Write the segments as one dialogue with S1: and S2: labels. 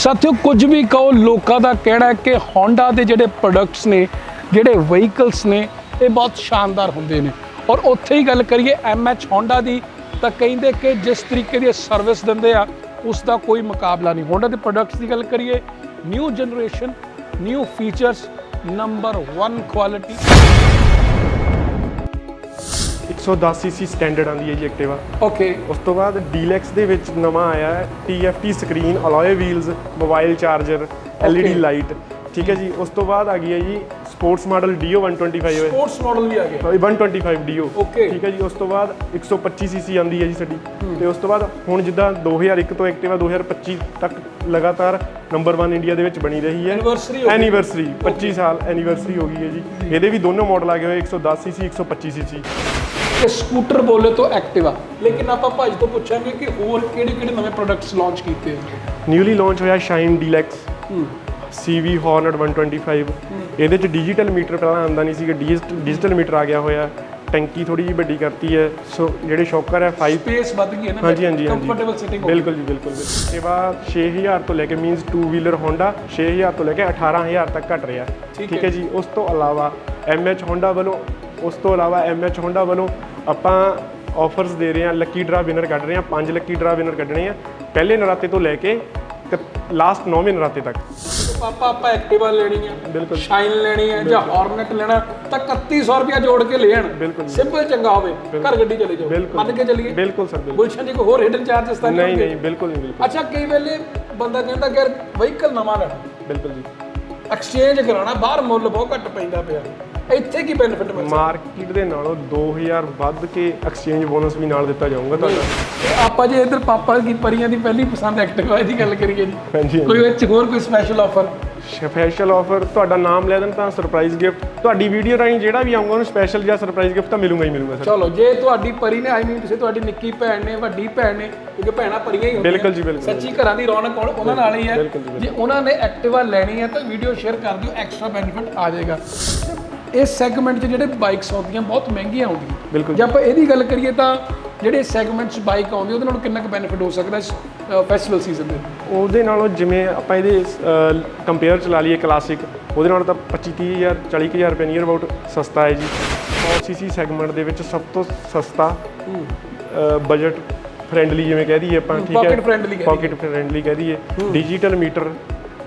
S1: ਸਾਥੀਓ, ਕੁਝ ਵੀ ਕਹੋ, ਲੋਕਾਂ ਦਾ ਕਹਿਣਾ ਹੈ ਕਿ Honda ਦੇ ਜਿਹੜੇ ਪ੍ਰੋਡਕਟਸ ਨੇ, ਜਿਹੜੇ ਵਹੀਕਲਸ ਨੇ, ਇਹ ਬਹੁਤ ਸ਼ਾਨਦਾਰ ਹੁੰਦੇ ਨੇ। ਔਰ ਉੱਥੇ ਹੀ ਗੱਲ ਕਰੀਏ MH Honda ਦੀ, ਤਾਂ ਕਹਿੰਦੇ ਕਿ ਜਿਸ ਤਰੀਕੇ ਦੀ ਸਰਵਿਸ ਦਿੰਦੇ ਆ ਉਸ ਦਾ ਕੋਈ ਮੁਕਾਬਲਾ ਨਹੀਂ। Honda ਦੇ ਪ੍ਰੋਡਕਟਸ ਦੀ ਗੱਲ ਕਰੀਏ new generation new features number 1 quality
S2: 110 CC standard ਆਂਦੀ ਹੈ ਜੀ ਐਕਟਿਵਾ।
S1: ਓਕੇ
S2: ਉਸ ਤੋਂ ਬਾਅਦ ਡੀਲੈਕਸ ਦੇ ਵਿੱਚ ਨਵਾਂ ਆਇਆ ਹੈ TFT screen alloy wheels mobile charger LED. Light ਠੀਕ ਹੈ ਜੀ ਉਸ ਤੋਂ ਬਾਅਦ ਆ ਗਈ ਹੈ ਜੀ ਸਪੋਰਟਸ ਮਾਡਲ Dio 125 ਹੈ
S1: ਸਪੋਰਟਸ ਮਾਡਲ ਵੀ ਆ ਗਿਆ
S2: 125 Dio
S1: Okay.
S2: ਠੀਕ ਹੈ ਜੀ ਉਸ ਤੋਂ ਬਾਅਦ 125 ਸੀਸੀ ਆਂਦੀ ਹੈ ਜੀ ਸਾਡੀ। ਤੇ ਉਸ ਤੋਂ ਬਾਅਦ ਹੁਣ ਜਿੱਦਾਂ 2001 ਤੋਂ ਐਕਟਿਵਾ 2025 ਤੱਕ ਲਗਾਤਾਰ ਨੰਬਰ 1 ਇੰਡੀਆ ਦੇ ਵਿੱਚ ਬਣੀ ਰਹੀ ਹੈ।
S1: ਗਈ।
S2: ਐਨੀਵਰਸਰੀ 25 ਸਾਲ ਐਨੀਵਰਸਰੀ ਹੋ ਗਈ ਹੈ ਜੀ। ਇਹਦੇ ਵੀ ਦੋਨੋਂ ਮਾਡਲ ਆ ਗਏ ਹੋਏ 110 ਸੀਸੀ 125 ਸੀਸੀ
S1: ਕਿ ਸਕੂਟਰ ਬੋਲੇ ਤੋਂ ਐਕਟਿਵਾ। ਲੇਕਿਨ ਆਪਾਂ ਭਾਜੀ ਤੋਂ ਪੁੱਛਾਂਗੇ ਕਿ ਹੋਰ ਕਿਹੜੇ ਕਿਹੜੇ ਨਵੇਂ ਪ੍ਰੋਡਕਟਸ ਲਾਂਚ ਕੀਤੇ ਆ?
S2: ਨਿਊਲੀ ਲਾਂਚ ਹੋਇਆ ਸ਼ਾਈਨ ਡੀਲੈਕਸ CV Hornet 125 ਇਹਦੇ ਚ ਡਿਜੀਟਲ ਮੀਟਰ ਪਹਿਲਾਂ ਆਂਦਾ ਨਹੀਂ ਸੀਗਾ ਡਿਜੀਟਲ ਮੀਟਰ ਆ ਗਿਆ ਹੋਇਆ। ਟੈਂਕੀ ਥੋੜੀ ਜਿਹੀ ਵੱਡੀ ਕਰਤੀ ਹੈ। ਸੋ ਜਿਹੜੇ ਸ਼ੌਕਰ ਹੈ 5
S1: ਸਪੇਸ ਵੱਧ ਗਈ ਹੈ ਨਾ
S2: ਹਾਂਜੀ ਹਾਂਜੀ ਹਾਂਜੀ।
S1: ਕੰਫਰਟੇਬਲ ਸਿਟਿੰਗ
S2: ਬਿਲਕੁਲ ਜੀ ਬਿਲਕੁਲ। ਬਿਲਕੁਲ। ਇਹ ਬਾਅਦ 6000 ਤੋਂ ਲੈ ਕੇ ਮੀਨਸ 2 ਵੀਲਰ Honda 6000 ਤੋਂ ਲੈ ਕੇ 18000 ਤੱਕ ਘਟ ਰਿਹਾ।
S1: ਠੀਕ ਹੈ।
S2: ਹੈ ਜੀ। ਉਸ ਤੋਂ ਇਲਾਵਾ MH Honda ਵੱਲੋਂ ਉਸ ਤੋਂ ਇਲਾਵਾ MH Honda ਵੱਲੋਂ ਆਪਾਂ ਆਫਰਸ ਦੇ ਰਹੇ ਹਾਂ ਲੱਕੀ ਡਰਾ ਵਿਨਰ ਕੱਢ ਰਹੇ ਹਾਂ ਪੰਜ ਲੱਕੀ ਡਰਾ ਵਿਨਰ ਕੱਢਣੇ ਆ। ਪਹਿਲੇ ਨਰਾਤੇ ਤੋਂ ਲੈ ਕੇ ਤੇ ਲਾਸਟ 9ਵੇਂ ਨਰਾਤੇ ਤੱਕ।
S1: ਪਾਪਾ ਆਪਾਂ ਐਕਟਿਵਾ ਲੈਣੀ ਹੈ
S2: ਬਿਲਕੁਲ।
S1: ਸ਼ਾਈਨ ਲੈਣੀ ਹੈ ਜਾਂ ਹਾਰਨਟ ਲੈਣਾ ਤਾਂ 3100 ਰੁਪਇਆ ਜੋੜ ਕੇ ਲੈਣ
S2: ਬਿਲਕੁਲ।
S1: ਸਿੰਪਲ ਚੰਗਾ ਹੋਵੇ ਘਰ ਗੱਡੀ ਚਲੇ ਜਾਓ। ਮੰਨ ਕੇ ਚੱਲੀਏ।
S2: ਬਿਲਕੁਲ ਸਰ ਬਿਲਕੁਲ।
S1: ਗੁਲਸ਼ਨ ਜੀ ਕੋਈ ਹੋਰ ਹਿਡਨ ਚਾਰजेस ਤਾਂ ਨਹੀਂ
S2: ਨਹੀਂ ਬਿਲਕੁਲ ਨਹੀਂ ਬਿਲਕੁਲ
S1: ਅੱਛਾ ਕਈ ਵੇਲੇ ਬੰਦਾ ਕਹਿੰਦਾ ਕਿ ਵਹੀਕਲ ਨਵਾਂ ਲੈਣਾ।
S2: ਬਿਲਕੁਲ ਜੀ।
S1: ਐਕਸਚੇਂਜ ਕਰਾਉਣਾ ਬਾਹਰ ਮੁੱਲ ਬਹੁਤ ਘੱਟ ਪੈਂਦਾ ਪਿਆ। ਇੱਥੇ ਕੀ ਬੈਨੀਫਿਟ ਮਿਲ ਸਕਦਾ?
S2: ਮਾਰਕੀਟ ਦੇ ਨਾਲੋਂ 2000 ਵੱਧ ਕੇ ਐਕਸਚੇਂਜ ਬੋਨਸ ਵੀ ਨਾਲ ਦਿੱਤਾ ਜਾਊਗਾ ਤੁਹਾਡਾ।
S1: ਤੇ ਆਪਾਂ ਜੇ ਇਧਰ ਪਾਪਾ ਦੀ ਪਰੀਆਂ ਦੀ ਪਹਿਲੀ ਪਸੰਦ ਐਕਟਿਵਾ ਦੀ ਗੱਲ ਕਰੀਏ ਜੀ।
S2: ਹਾਂਜੀ
S1: ਕੋਈ ਵਿੱਚ ਹੋਰ ਕੋਈ ਸਪੈਸ਼ਲ ਆਫਰ
S2: ਸਪੈਸ਼ਲ ਆਫਰ ਤੁਹਾਡਾ ਨਾਮ ਲੈ ਦੇਣ ਤਾਂ ਸਰਪ੍ਰਾਈਜ਼ ਗਿਫਟ ਤੁਹਾਡੀ ਵੀਡੀਓ ਰਾਹੀਂ ਜਿਹੜਾ ਵੀ ਆਊਗਾ ਉਹਨੂੰ ਸਪੈਸ਼ਲ ਜਾਂ ਸਰਪ੍ਰਾਈਜ਼ ਗਿਫਟ ਤਾਂ ਮਿਲੂਗਾ ਹੀ ਮਿਲੂਗਾ ਸਰ।
S1: ਚਲੋ ਜੇ ਤੁਹਾਡੀ ਪਰੀ ਨੇ ਆਈ ਮੀਨ ਤੁਸੀਂ ਤੁਹਾਡੀ ਨਿੱਕੀ ਭੈਣ ਨੇ ਵੱਡੀ ਭੈਣ ਨੇ ਕਿਉਂਕਿ ਭੈਣਾਂ ਪਰੀਆਂ ਹੀ ਹੁੰਦੀਆਂ।
S2: ਬਿਲਕੁਲ ਜੀ, ਬਿਲਕੁਲ।
S1: ਸੱਚੀ ਘਰਾਂ ਦੀ ਰੌਣਕ ਉਹ- ਉਹਨਾਂ ਨਾਲ ਹੀ ਹੈ।
S2: ਬਿਲਕੁਲ ਜੀ,
S1: ਜੇ ਉਹਨਾਂ ਨੇ ਐਕਟਿਵਾ ਲੈਣੀ ਹੈ ਤਾਂ ਵੀਡੀਓ ਸ਼ੇਅਰ ਕਰ ਦਿਓ ਐਕਸਟਰਾ ਬੈਨੀਫਿਟ ਆ ਜਾਏਗਾ। ਇਸ ਸੈਗਮੈਂਟ 'ਚ ਜਿਹੜੇ ਬਾਈਕਸ ਆਉਂਦੀਆਂ ਬਹੁਤ ਮਹਿੰਗੀਆਂ ਆਉਂਦੀਆਂ।
S2: ਬਿਲਕੁਲ।
S1: ਜੇ ਆਪਾਂ ਇਹਦੀ ਗੱਲ ਕਰੀਏ ਤਾਂ ਜਿਹੜੇ ਸੈਗਮੈਂਟ 'ਚ ਬਾਈਕ ਆਉਂਦੀ ਉਹਦੇ ਨਾਲ ਕਿੰਨਾ ਕੁ ਬੈਨੀਫਿਟ ਹੋ ਸਕਦਾ ਫੈਸਟੀਵਲ ਸੀਜ਼ਨ ਦੇ?
S2: ਉਹਦੇ ਨਾਲੋਂ ਜਿਵੇਂ ਆਪਾਂ ਇਹਦੇ ਕੰਪੇਅਰ ਚਲਾ ਲਈਏ ਕਲਾਸਿਕ ਉਹਦੇ ਨਾਲ ਤਾਂ 25 30000 40000 ਰੁਪਏ ਨੀਅਰ ਅਬਾਊਟ ਸਸਤਾ ਹੈ ਜੀ। 100 ਸੀਸੀ ਸੈਗਮੈਂਟ ਦੇ ਵਿੱਚ ਸਭ ਤੋਂ ਸਸਤਾ ਬਜਟ ਫ੍ਰੈਂਡਲੀ ਜਿਵੇਂ ਕਹਿ ਦਈਏ ਆਪਾਂ ਠੀਕ ਹੈ? ਪਾਕਟ ਫ੍ਰੈਂਡਲੀ ਕਹਿ ਦਈਏ। ਡਿਜੀਟਲ ਮੀਟਰ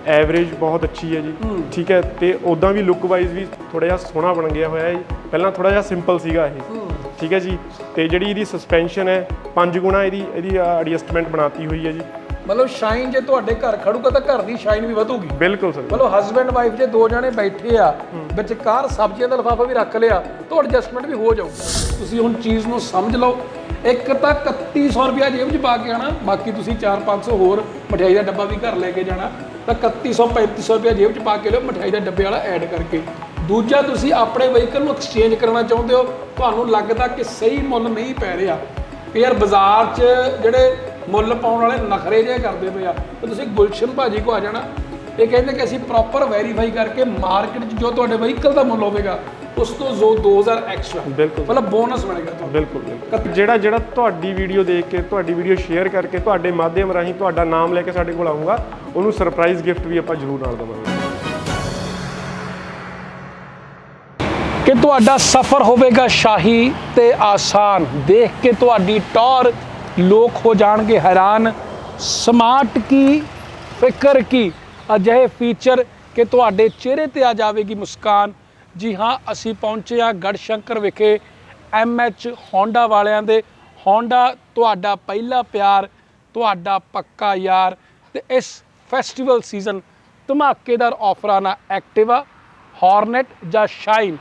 S2: ਐਵਰੇਜ ਬਹੁਤ ਅੱਛੀ ਹੈ ਜੀ। ਠੀਕ ਹੈ ਤੇ ਉਦਾਂ ਵੀ ਲੁੱਕ ਵਾਈਜ਼ ਵੀ ਥੋੜਾ ਜਿਹਾ ਸੋਹਣਾ ਬਣ ਗਿਆ ਹੋਇਆ ਹੈ ਪਹਿਲਾਂ ਥੋੜਾ ਜਿਹਾ ਸਿੰਪਲ ਸੀਗਾ ਇਹ। ਠੀਕ ਹੈ ਜੀ ਤੇ ਜਿਹੜੀ ਇਹਦੀ ਸਸਪੈਂਸ਼ਨ ਹੈ ਪੰਜ ਗੁਣਾ ਇਹਦੀ ਇਹਦੀ ਐਡਜਸਟਮੈਂਟ ਬਣਾਤੀ ਹੋਈ ਹੈ ਜੀ।
S1: ਮਤਲਬ ਸ਼ਾਈਨ ਜੇ ਤੁਹਾਡੇ ਘਰ ਖੜੂਗਾ ਤਾਂ ਘਰ ਦੀ ਸ਼ਾਈਨ ਵੀ ਵਧੂਗੀ।
S2: ਬਿਲਕੁਲ ਸਰ।
S1: ਮਤਲਬ ਹਸਬੈਂਡ ਵਾਈਫ ਜੇ ਦੋ ਜਣੇ ਬੈਠੇ ਆ ਵਿੱਚ ਕਾਰ ਸਬਜ਼ੀਆਂ ਦਾ ਲਫਾਫਾ ਵੀ ਰੱਖ ਲਿਆ ਤਾਂ ਐਡਜਸਟਮੈਂਟ ਵੀ ਹੋ ਜਾਊਗਾ। ਤੁਸੀਂ ਹੁਣ ਚੀਜ਼ ਨੂੰ ਸਮਝ ਲਓ ਇੱਕ ਤਾਂ 3100 ਰੁਪਿਆ ਜੇਬ 'ਚ ਪਾ ਕੇ ਆਣਾ ਬਾਕੀ ਤੁਸੀਂ 4-500 ਹੋਰ ਮਠਿਆਈ ਦਾ ਡੱਬਾ ਵੀ ਘਰ ਲੈ ਕੇ ਜਾਣਾ। ਤਾਂ 3100 3500 ਰੁਪਿਆ ਜੇਬ 'ਚ ਪਾ ਕੇ ਲਿਓ ਮਠਿਆਈ ਦਾ ਡੱਬੇ ਵਾਲਾ ਐਡ ਕਰਕੇ। ਦੂਜਾ ਤੁਸੀਂ ਆਪਣੇ ਵਹੀਕਲ ਨੂੰ ਐਕਸਚੇਂਜ ਕਰਨਾ ਚਾਹੁੰਦੇ ਹੋ ਤੁਹਾਨੂੰ ਲੱਗਦਾ ਕਿ ਸਹੀ ਮੁੱਲ ਨਹੀਂ ਪੈ ਰਿਹਾ। ਯਾਰ ਬਾਜ਼ਾਰ 'ਚ ਜਿਹੜੇ ਮੁੱਲ ਪਾਉਣ ਵਾਲੇ ਨਖਰੇ ਜੇ ਕਰਦੇ ਪਏ ਆ ਤੇ ਤੁਸੀਂ ਗੁਲਸ਼ਨ ਭਾਜੀ ਕੋ ਆ ਜਾਣਾ। ਇਹ ਕਹਿੰਦੇ ਕਿ ਅਸੀਂ ਪ੍ਰੋਪਰ ਵੈਰੀਫਾਈ ਕਰਕੇ ਮਾਰਕੀਟ 'ਚ ਜੋ ਤੁਹਾਡੇ ਵਹੀਕਲ ਦਾ ਮੁੱਲ ਹੋਵੇਗਾ ਉਸ ਤੋਂ ਜੋ 2000 ਐਕਸਟਰਾ
S2: ਬਿਲਕੁਲ।
S1: ਮਤਲਬ ਬੋਨਸ ਮਿਲੇਗਾ ਤੁਹਾਨੂੰ।
S2: ਬਿਲਕੁਲ ਬਿਲਕੁਲ। ਜਿਹੜਾ ਜਿਹੜਾ ਤੁਹਾਡੀ ਵੀਡੀਓ ਦੇਖ ਕੇ ਤੁਹਾਡੀ ਵੀਡੀਓ ਸ਼ੇਅਰ ਕਰਕੇ ਤੁਹਾਡੇ ਮਾਧਿਅਮ ਰਾਹੀਂ ਤੁਹਾਡਾ ਨਾਮ ਲੈ ਕੇ ਸਾਡੇ ਕੋਲ ਆਊਗਾ। ਉਹਨੂੰ ਸਰਪ੍ਰਾਈਜ਼ ਗਿਫਟ ਵੀ ਆਪਾਂ ਜ਼ਰੂਰ ਨਾਲ ਦੇਵਾਂਗੇ।
S1: ਕਿ ਤੁਹਾਡਾ ਸਫ਼ਰ ਹੋਵੇਗਾ ਸ਼ਾਹੀ ਤੇ ਆਸਾਨ। ਦੇਖ ਕੇ ਤੁਹਾਡੀ ਟੌਰ ਲੋਕ ਹੋ ਜਾਣਗੇ ਹੈਰਾਨ। ਸਮਾਰਟ ਕੀ, ਫਿਕਰ ਕੀ? ਅਜਿਹੇ ਫੀਚਰ ਕਿ ਤੁਹਾਡੇ ਚਿਹਰੇ ਤੇ ਆ ਜਾਵੇਗੀ ਮੁਸਕਾਨ। ਜੀ ਹਾਂ, ਅਸੀਂ ਪਹੁੰਚੇ ਆ ਗੜਸ਼ੰਕਰ ਵਿਖੇ ਐਮਐਚ Honda ਵਾਲਿਆਂ ਦੇ। ਹੋਂਡਾ ਤੁਹਾਡਾ ਪਹਿਲਾ ਪਿਆਰ, ਤੁਹਾਡਾ ਪੱਕਾ ਯਾਰ। ਤੇ ਇਸ ਫੈਸਟੀਵਲ ਸੀਜ਼ਨ ਧਮਾਕੇਦਾਰ ਆਫਰਾਂ ਨਾਲ ਐਕਟਿਵਾ, ਹਾਰਨਟ ਜਾਂ ਸ਼ਾਈਨ।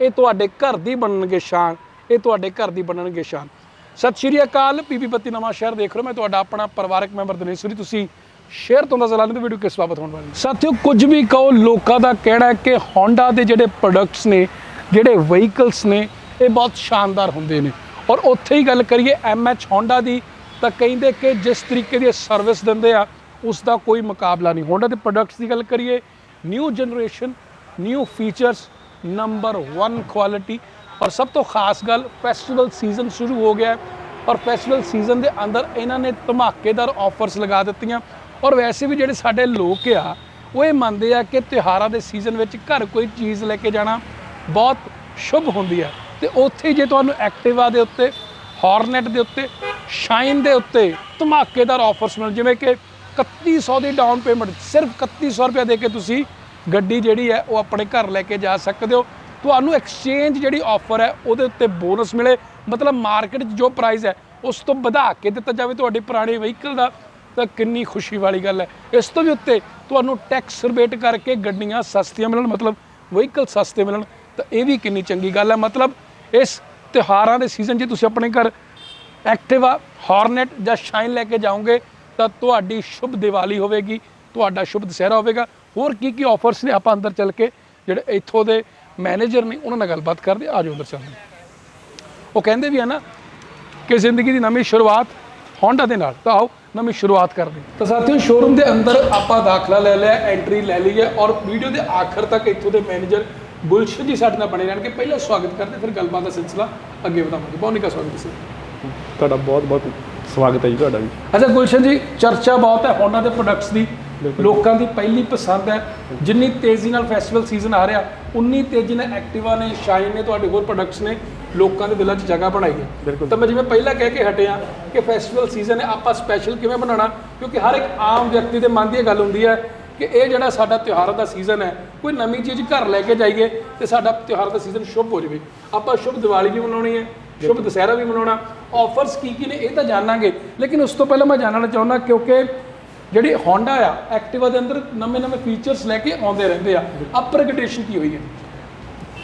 S1: ਇਹ ਤੁਹਾਡੇ ਘਰ ਦੀ ਬਣਨਗੇ ਸ਼ਾਨ, ਇਹ ਤੁਹਾਡੇ ਘਰ ਦੀ ਬਣਨਗੇ ਸ਼ਾਨ। ਸਤਿ ਸ਼੍ਰੀ ਅਕਾਲ ਪੀਪੀ ਬੱਤੀ ਨਵਾਂ ਸ਼ਹਿਰ ਦੇਖ ਰਹੇ ਮੈਂ ਤੁਹਾਡਾ ਆਪਣਾ ਪਰਿਵਾਰਕ ਮੈਂਬਰ ਦਿਨੇਸ਼ਵਰੀ ਤੁਸੀਂ ਸ਼ੇਅਰ ਤੋਂ ਨਜ਼ਰ ਆਉਂਦੇ ਵੀਡੀਓ ਕਿਸ ਬਾਬਤ ਹੋਣ ਵਾਲੀ ਹੈ। ਸਾਥੀਓ, ਕੁਝ ਵੀ ਕਹੋ, ਲੋਕਾਂ ਦਾ ਕਹਿਣਾ ਹੈ ਕਿ Honda ਦੇ ਜਿਹੜੇ ਪ੍ਰੋਡਕਟਸ ਨੇ, ਜਿਹੜੇ ਵਹੀਕਲਸ ਨੇ, ਇਹ ਬਹੁਤ ਸ਼ਾਨਦਾਰ ਹੁੰਦੇ ਨੇ। ਔਰ ਉੱਥੇ ਹੀ ਗੱਲ ਕਰੀਏ MH Honda ਦੀ ਤਾਂ ਕਹਿੰਦੇ ਕਿ ਜਿਸ ਤਰੀਕੇ ਦੀ ਸਰਵਿਸ ਦਿੰਦੇ ਆ ਉਸ ਦਾ ਕੋਈ ਮੁਕਾਬਲਾ ਨਹੀਂ Honda ਦੇ ਪ੍ਰੋਡਕਟਸ ਦੀ ਗੱਲ ਕਰੀਏ new generation new features number 1 quality ਔਰ ਸਭ ਤੋਂ ਖਾਸ ਗੱਲ ਫੈਸਟੀਵਲ ਸੀਜ਼ਨ ਸ਼ੁਰੂ ਹੋ ਗਿਆ ਔਰ ਫੈਸਟੀਵਲ ਸੀਜ਼ਨ ਦੇ ਅੰਦਰ ਇਹਨਾਂ ਨੇ ਧਮਾਕੇਦਾਰ ਆਫਰਸ ਲਗਾ ਦਿੱਤੀਆਂ। ਔਰ ਵੈਸੇ ਵੀ ਜਿਹੜੇ ਸਾਡੇ ਲੋਕ ਆ, ਉਹ ਇਹ ਮੰਨਦੇ ਆ ਕਿ ਤਿਉਹਾਰਾਂ ਦੇ ਸੀਜ਼ਨ ਵਿੱਚ ਘਰ ਕੋਈ ਚੀਜ਼ ਲੈ ਕੇ ਜਾਣਾ ਬਹੁਤ ਸ਼ੁਭ ਹੁੰਦੀ ਹੈ ਤੇ ਉੱਥੇ ਜੇ ਤੁਹਾਨੂੰ ਐਕਟਿਵਾ ਦੇ ਉੱਤੇ ਹਾਰਨੈਟ ਦੇ ਉੱਤੇ ਸ਼ਾਈਨ ਦੇ ਉੱਤੇ ਧਮਾਕੇਦਾਰ ਆਫਰਸ ਮਿਲ ਜਿਵੇਂ ਕਿ 3100 ਦੀ ਡਾਊਨ ਪੇਮੈਂਟ ਸਿਰਫ 3100 ਰੁਪਏ ਦੇ ਕੇ ਤੁਸੀਂ ਗੱਡੀ ਜਿਹੜੀ ਹੈ ਉਹ ਆਪਣੇ ਘਰ ਲੈ ਕੇ ਜਾ ਸਕਦੇ ਹੋ। ਤੁਹਾਨੂੰ ਐਕਸਚੇਂਜ ਜਿਹੜੀ ਆਫਰ ਹੈ, ਉਹਦੇ ਉੱਤੇ ਬੋਨਸ ਮਿਲੇ। ਮਤਲਬ ਮਾਰਕੀਟ 'ਚ ਜੋ ਪ੍ਰਾਈਸ ਹੈ, ਉਸ ਤੋਂ ਵਧਾ ਕੇ ਦਿੱਤਾ ਜਾਵੇ ਤੁਹਾਡੇ ਪੁਰਾਣੇ ਵਹੀਕਲ ਦਾ, ਤਾਂ ਕਿੰਨੀ ਖੁਸ਼ੀ ਵਾਲੀ ਗੱਲ ਹੈ। ਇਸ ਤੋਂ ਵੀ ਉੱਤੇ ਤੁਹਾਨੂੰ ਟੈਕਸ ਰਿਬੇਟ ਕਰਕੇ ਗੱਡੀਆਂ ਸਸਤੀਆਂ ਮਿਲਣ, ਮਤਲਬ ਵਹੀਕਲ ਸਸਤੇ ਮਿਲਣ, ਤਾਂ ਇਹ ਵੀ ਕਿੰਨੀ ਚੰਗੀ ਗੱਲ ਹੈ। ਮਤਲਬ ਇਸ ਤਿਉਹਾਰਾਂ ਦੇ ਸੀਜ਼ਨ 'ਚ ਤੁਸੀਂ ਆਪਣੇ ਘਰ ਐਕਟਿਵਾ ਹਾਰਨੈਟ ਜਾਂ ਸ਼ਾਈਨ ਲੈ ਕੇ ਜਾਓਗੇ ਤਾਂ ਤੁਹਾਡੀ ਸ਼ੁਭ ਦੀਵਾਲੀ ਹੋਵੇਗੀ, ਤੁਹਾਡਾ ਸ਼ੁਭ ਦੁਸਹਿਰਾ ਹੋਵੇਗਾ। ਹੋਰ ਕੀ ਕੀ ਆਫਰਸ ਨੇ ਆਪਾਂ ਅੰਦਰ ਚੱਲ ਕੇ, ਜਿਹੜੇ ਇੱਥੋਂ ਦੇ ਮੈਨੇਜਰ ਨੇ, ਉਹਨਾਂ ਨਾਲ ਗੱਲਬਾਤ ਕਰਦੇ ਆਜੋ ਅੰਦਰ ਚੱਲਦੇ ਉਹ ਕਹਿੰਦੇ ਵੀ ਆ ਨਾ ਕਿ ਜ਼ਿੰਦਗੀ ਦੀ ਨਵੀਂ ਸ਼ੁਰੂਆਤ ਹੋਂਡਾ ਦੇ ਨਾਲ। ਤਾਂ ਆਓ, ਨਵੀਂ ਸ਼ੁਰੂਆਤ ਕਰਦੇ ਤਾਂ ਸਾਥੀਓ ਸ਼ੋਰੂਮ ਦੇ ਅੰਦਰ ਆਪਾਂ ਦਾਖਲਾ ਲੈ ਲਿਆ ਐਂਟਰੀ ਲੈ ਲਈ ਹੈ ਔਰ ਵੀਡੀਓ ਦੇ ਆਖਰ ਤੱਕ ਇੱਥੋਂ ਦੇ ਮੈਨੇਜਰ ਗੁਲਸ਼ਨ ਜੀ ਸਾਡੇ ਨਾਲ ਬਣੇ ਰਹਿਣਗੇ। ਪਹਿਲਾਂ ਸਵਾਗਤ ਕਰਦੇ, ਫਿਰ ਗੱਲਬਾਤ ਦਾ ਸਿਲਸਿਲਾ ਅੱਗੇ ਵਧਾਵਾਂਗੇ। ਬਹੁਤ ਨਿੱਘਾ ਸਵਾਗਤ ਹੈ
S2: ਤੁਹਾਡਾ ਬਹੁਤ ਬਹੁਤ ਸਵਾਗਤ ਹੈ ਜੀ ਤੁਹਾਡਾ ਵੀ।
S1: ਅੱਛਾ ਗੁਲਸ਼ਨ ਜੀ ਚਰਚਾ ਬਹੁਤ ਹੈ ਹੋਂਡਾ ਦੇ ਪ੍ਰੋਡਕਟਸ ਦੀ। ਲੋਕਾਂ ਦੀ ਪਹਿਲੀ ਪਸੰਦ ਹੈ। ਜਿੰਨੀ ਤੇਜ਼ੀ ਨਾਲ ਫੈਸਟੀਵਲ ਸੀਜ਼ਨ ਆ ਰਿਹਾ ਉਨੀ ਤੇਜ਼ੀ ਨਾਲ ਐਕਟਿਵਾ ਨੇ ਸ਼ਾਈਨ ਨੇ ਤੁਹਾਡੇ ਹੋਰ ਪ੍ਰੋਡਕਟਸ ਨੇ ਲੋਕਾਂ ਦੇ ਦਿਲਾਂ 'ਚ ਜਗ੍ਹਾ ਬਣਾਈ ਹੈ।
S2: ਬਿਲਕੁਲ।
S1: ਤਾਂ ਮੈਂ ਜਿਵੇਂ ਪਹਿਲਾਂ ਕਹਿ ਕੇ ਹਟਿਆ ਕਿ ਫੈਸਟੀਵਲ ਸੀਜ਼ਨ ਹੈ ਆਪਾਂ ਸਪੈਸ਼ਲ ਕਿਵੇਂ ਬਣਾਉਣਾ? ਕਿਉਂਕਿ ਹਰ ਇੱਕ ਆਮ ਵਿਅਕਤੀ ਦੇ ਮਨ ਦੀ ਇਹ ਗੱਲ ਹੁੰਦੀ ਹੈ ਕਿ ਇਹ ਜਿਹੜਾ ਸਾਡਾ ਤਿਉਹਾਰ ਦਾ ਸੀਜ਼ਨ ਹੈ ਕੋਈ ਨਵੀਂ ਚੀਜ਼ ਘਰ ਲੈ ਕੇ ਜਾਈਏ ਤੇ ਸਾਡਾ ਤਿਉਹਾਰ ਦਾ ਸੀਜ਼ਨ ਸ਼ੁਭ ਹੋ ਜਾਵੇ। ਆਪਾਂ ਸ਼ੁਭ ਦੀਵਾਲੀ ਵੀ ਮਨਾਉਣੀ ਹੈ ਸ਼ੁਭ ਦੁਸਹਿਰਾ ਵੀ ਮਨਾਉਣਾ ਆਫਰਸ ਕੀ ਕੀ ਨੇ ਇਹ ਤਾਂ ਜਾਣਾਂਗੇ। ਲੇਕਿਨ ਉਸ ਤੋਂ ਪਹਿਲਾਂ ਮੈਂ ਜਾਣਨਾ ਚਾਹੁੰਦਾ ਕਿਉਂਕਿ ਜਿਹੜੀ Honda ਆ ਐਕਟਿਵਾ ਦੇ ਅੰਦਰ ਨਵੇਂ ਨਵੇਂ ਫੀਚਰਸ ਲੈ ਕੇ ਆਉਂਦੇ ਰਹਿੰਦੇ ਆ। ਅਪਗ੍ਰੇਡੇਸ਼ਨ ਕੀ ਹੋਈ ਹੈ?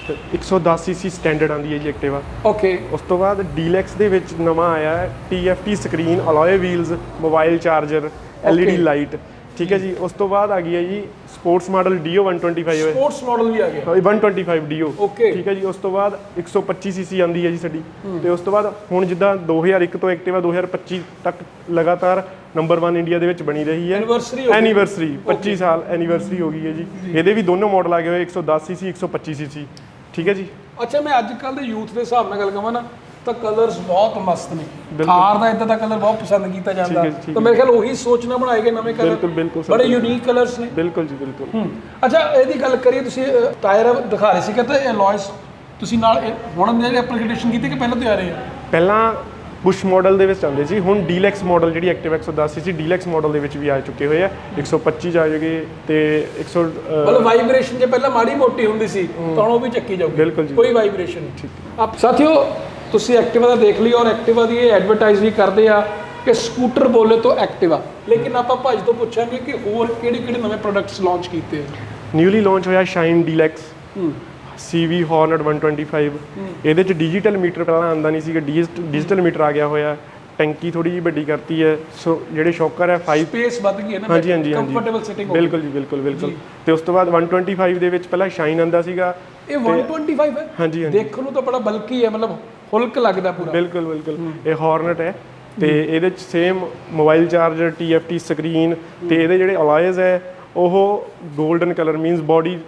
S2: ਤੇ 110 ਸੀਸੀ ਸਟੈਂਡਰਡ ਆਂਦੀ ਹੈ ਜੀ ਐਕਟਿਵਾ
S1: ਓਕੇ
S2: ਉਸ ਤੋਂ ਬਾਅਦ ਡੀਲੈਕਸ ਦੇ ਵਿੱਚ ਨਵਾਂ ਆਇਆ ਹੈ TFT screen alloy wheels mobile charger LED. Light ਠੀਕ ਹੈ ਜੀ ਉਸ ਤੋਂ ਬਾਅਦ ਆ ਗਈ ਹੈ ਜੀ ਸਪੋਰਟਸ ਮਾਡਲ Dio 125 ਹੈ।
S1: ਸਪੋਰਟਸ ਮਾਡਲ ਵੀ ਆ ਗਿਆ।
S2: ਹਾਂ, 125 Dio
S1: Okay.
S2: ਠੀਕ ਹੈ ਜੀ ਉਸ ਤੋਂ ਬਾਅਦ 125 ਸੀਸੀ ਆਂਦੀ ਹੈ ਜੀ ਸਾਡੀ। ਤੇ ਉਸ ਤੋਂ ਬਾਅਦ ਹੁਣ ਜਿੱਦਾਂ 2001 ਤੋਂ ਐਕਟਿਵਾ 2025 ਤੱਕ ਲਗਾਤਾਰ ਨੰਬਰ 1 ਇੰਡੀਆ ਦੇ ਵਿੱਚ ਬਣੀ ਰਹੀ ਹੈ।
S1: ਗਈ।
S2: ਐਨੀਵਰਸਰੀ 25 ਸਾਲ ਐਨੀਵਰਸਰੀ ਹੋ ਗਈ ਹੈ ਜੀ। ਇਹਦੇ ਵੀ ਦੋਨੋਂ ਮਾਡਲ ਆ ਗਏ ਹੋਏ 110 ਸੀਸੀ 125 ਸੀਸੀ ਠੀਕ ਹੈ ਜੀ।
S1: ਅੱਛਾ ਮੈਂ ਅੱਜ ਕੱਲ ਦੇ ਯੂਥ ਦੇ ਹਿਸਾਬ ਨਾਲ ਗੱਲ ਕਰਾਂ ਨਾ ਤਾਂ ਕਲਰਸ ਬਹੁਤ ਮਸਤ ਨੇ। ਥਾਰ ਦਾ ਇਦਾਂ ਦਾ ਕਲਰ ਬਹੁਤ ਪਸੰਦ ਕੀਤਾ ਜਾਂਦਾ।
S2: ਠੀਕ ਠੀਕ
S1: ਤਾਂ ਮੇਰੇ ਖਿਆਲ ਉਹੀ ਸੋਚਣਾ ਬਣਾਏ ਗਏ ਨਵੇਂ ਕਲਰ ਬੜੇ। ਯੂਨੀਕ ਕਲਰਸ ਨੇ।
S2: ਬਿਲਕੁਲ ਜੀ ਬਿਲਕੁਲ।
S1: ਅੱਛਾ ਇਹਦੀ ਗੱਲ ਕਰੀਏ ਤੁਸੀਂ ਟਾਇਰ ਦਿਖਾ ਰਹੇ ਸੀ ਕਿ ਇਹ ਅਲੋਇਸ ਤੁਸੀਂ ਨਾਲ ਹੁਣ ਜਿਹੜੇ ਐਪਲੀਕੇਸ਼ਨ ਕੀਤੀ ਕਿ ਪਹਿਲਾਂ ਤੋਂ ਆ ਰਹੇ ਆ?
S2: ਪਹਿਲਾਂ ਪੁਸ਼ ਮਾਡਲ ਦੇ ਵਿੱਚ ਆਉਂਦੇ ਸੀ ਹੁਣ ਡੀਲੈਕਸ ਮਾਡਲ ਜਿਹੜੀ ਐਕਟਿਵ 110 ਸੀਸੀ ਡੀਲੈਕਸ ਮਾਡਲ ਦੇ ਵਿੱਚ ਵੀ ਆ ਚੁੱਕੇ ਹੋਏ ਆ। 125 ਚ ਆ ਜਾਗੇ ਤੇ 100 ਅ,
S1: ਮਤਲਬ ਵਾਈਬ੍ਰੇਸ਼ਨ ਜੇ ਪਹਿਲਾਂ ਮਾੜੀ ਮੋਟੀ ਹੁੰਦੀ ਸੀ ਤਾਂ ਹੁਣ ਉਹ ਵੀ ਚੱਕੀ ਜਾਊਗੀ। ਕੋਈ ਵਾਈਬ੍ਰੇਸ਼ਨ ਨਹੀਂ। ਆਪ ਸਾਥੀਓ ਤੁਸੀਂ ਐਕਟਿਵਾ ਦਾ ਦੇਖ ਲਈ ਔਰ ਐਕਟਿਵਾ ਦੀ ਇਹ ਐਡਵਰਟਾਈਜ਼ ਵੀ ਕਰਦੇ ਆ ਕਿ ਸਕੂਟਰ ਬੋਲੇ ਤੋਂ ਐਕਟਿਵਾ। ਲੇਕਿਨ ਆਪਾਂ ਭਾਜ ਤੋਂ ਪੁੱਛਾਂਗੇ ਕਿ ਹੋਰ ਕਿਹੜੇ ਕਿਹੜੇ ਨਵੇਂ ਪ੍ਰੋਡਕਟਸ ਲਾਂਚ ਕੀਤੇ ਆ?
S2: ਨਿਊਲੀ ਲਾਂਚ ਹੋਇਆ ਸ਼ਾਈਨ ਡੀਲੈਕਸ
S1: ਹੂੰ।
S2: CV Hornet 125 ਇਹਦੇ ਚ ਡਿਜੀਟਲ ਮੀਟਰ ਪਹਿਲਾਂ ਆਂਦਾ ਨਹੀਂ ਸੀਗਾ ਡਿਜੀਟਲ ਮੀਟਰ ਆ ਗਿਆ ਹੋਇਆ। ਟੈਂਕੀ ਥੋੜੀ ਜਿਹੀ ਵੱਡੀ ਕਰਤੀ ਹੈ ਸੋ ਜਿਹੜੇ ਸ਼ੌਕਰ ਹੈ 5
S1: ਸਪੇਸ ਵੱਧ ਗਈ ਹੈ ਨਾ
S2: ਹਾਂਜੀ ਹਾਂਜੀ
S1: ਕੰਫਰਟੇਬਲ ਸਿਟਿੰਗ ਹੋ
S2: ਬਿਲਕੁਲ ਜੀ ਬਿਲਕੁਲ ਬਿਲਕੁਲ। ਤੇ ਉਸ ਤੋਂ ਬਾਅਦ 125 ਦੇ ਵਿੱਚ ਪਹਿਲਾਂ ਸ਼ਾਈਨ ਆਂਦਾ ਸੀਗਾ
S1: ਇਹ 125 ਹੈ?
S2: ਹਾਂਜੀ ਹਾਂਜੀ।
S1: ਦੇਖਣ ਨੂੰ ਤਾਂ ਬੜਾ ਬਲਕੀ ਹੈ ਮਤਲਬ ਹੁਲਕ ਲੱਗਦਾ ਪੂਰਾ।
S2: ਬਿਲਕੁਲ ਬਿਲਕੁਲ। ਇਹ ਹਾਰਨਟ ਹੈ ਤੇ ਇਹਦੇ ਚ same mobile charger TFT screen ਤੇ ਇਹਦੇ ਜਿਹੜੇ ਅਲਾਈਜ਼ ਹੈ ਉਹ golden colour means body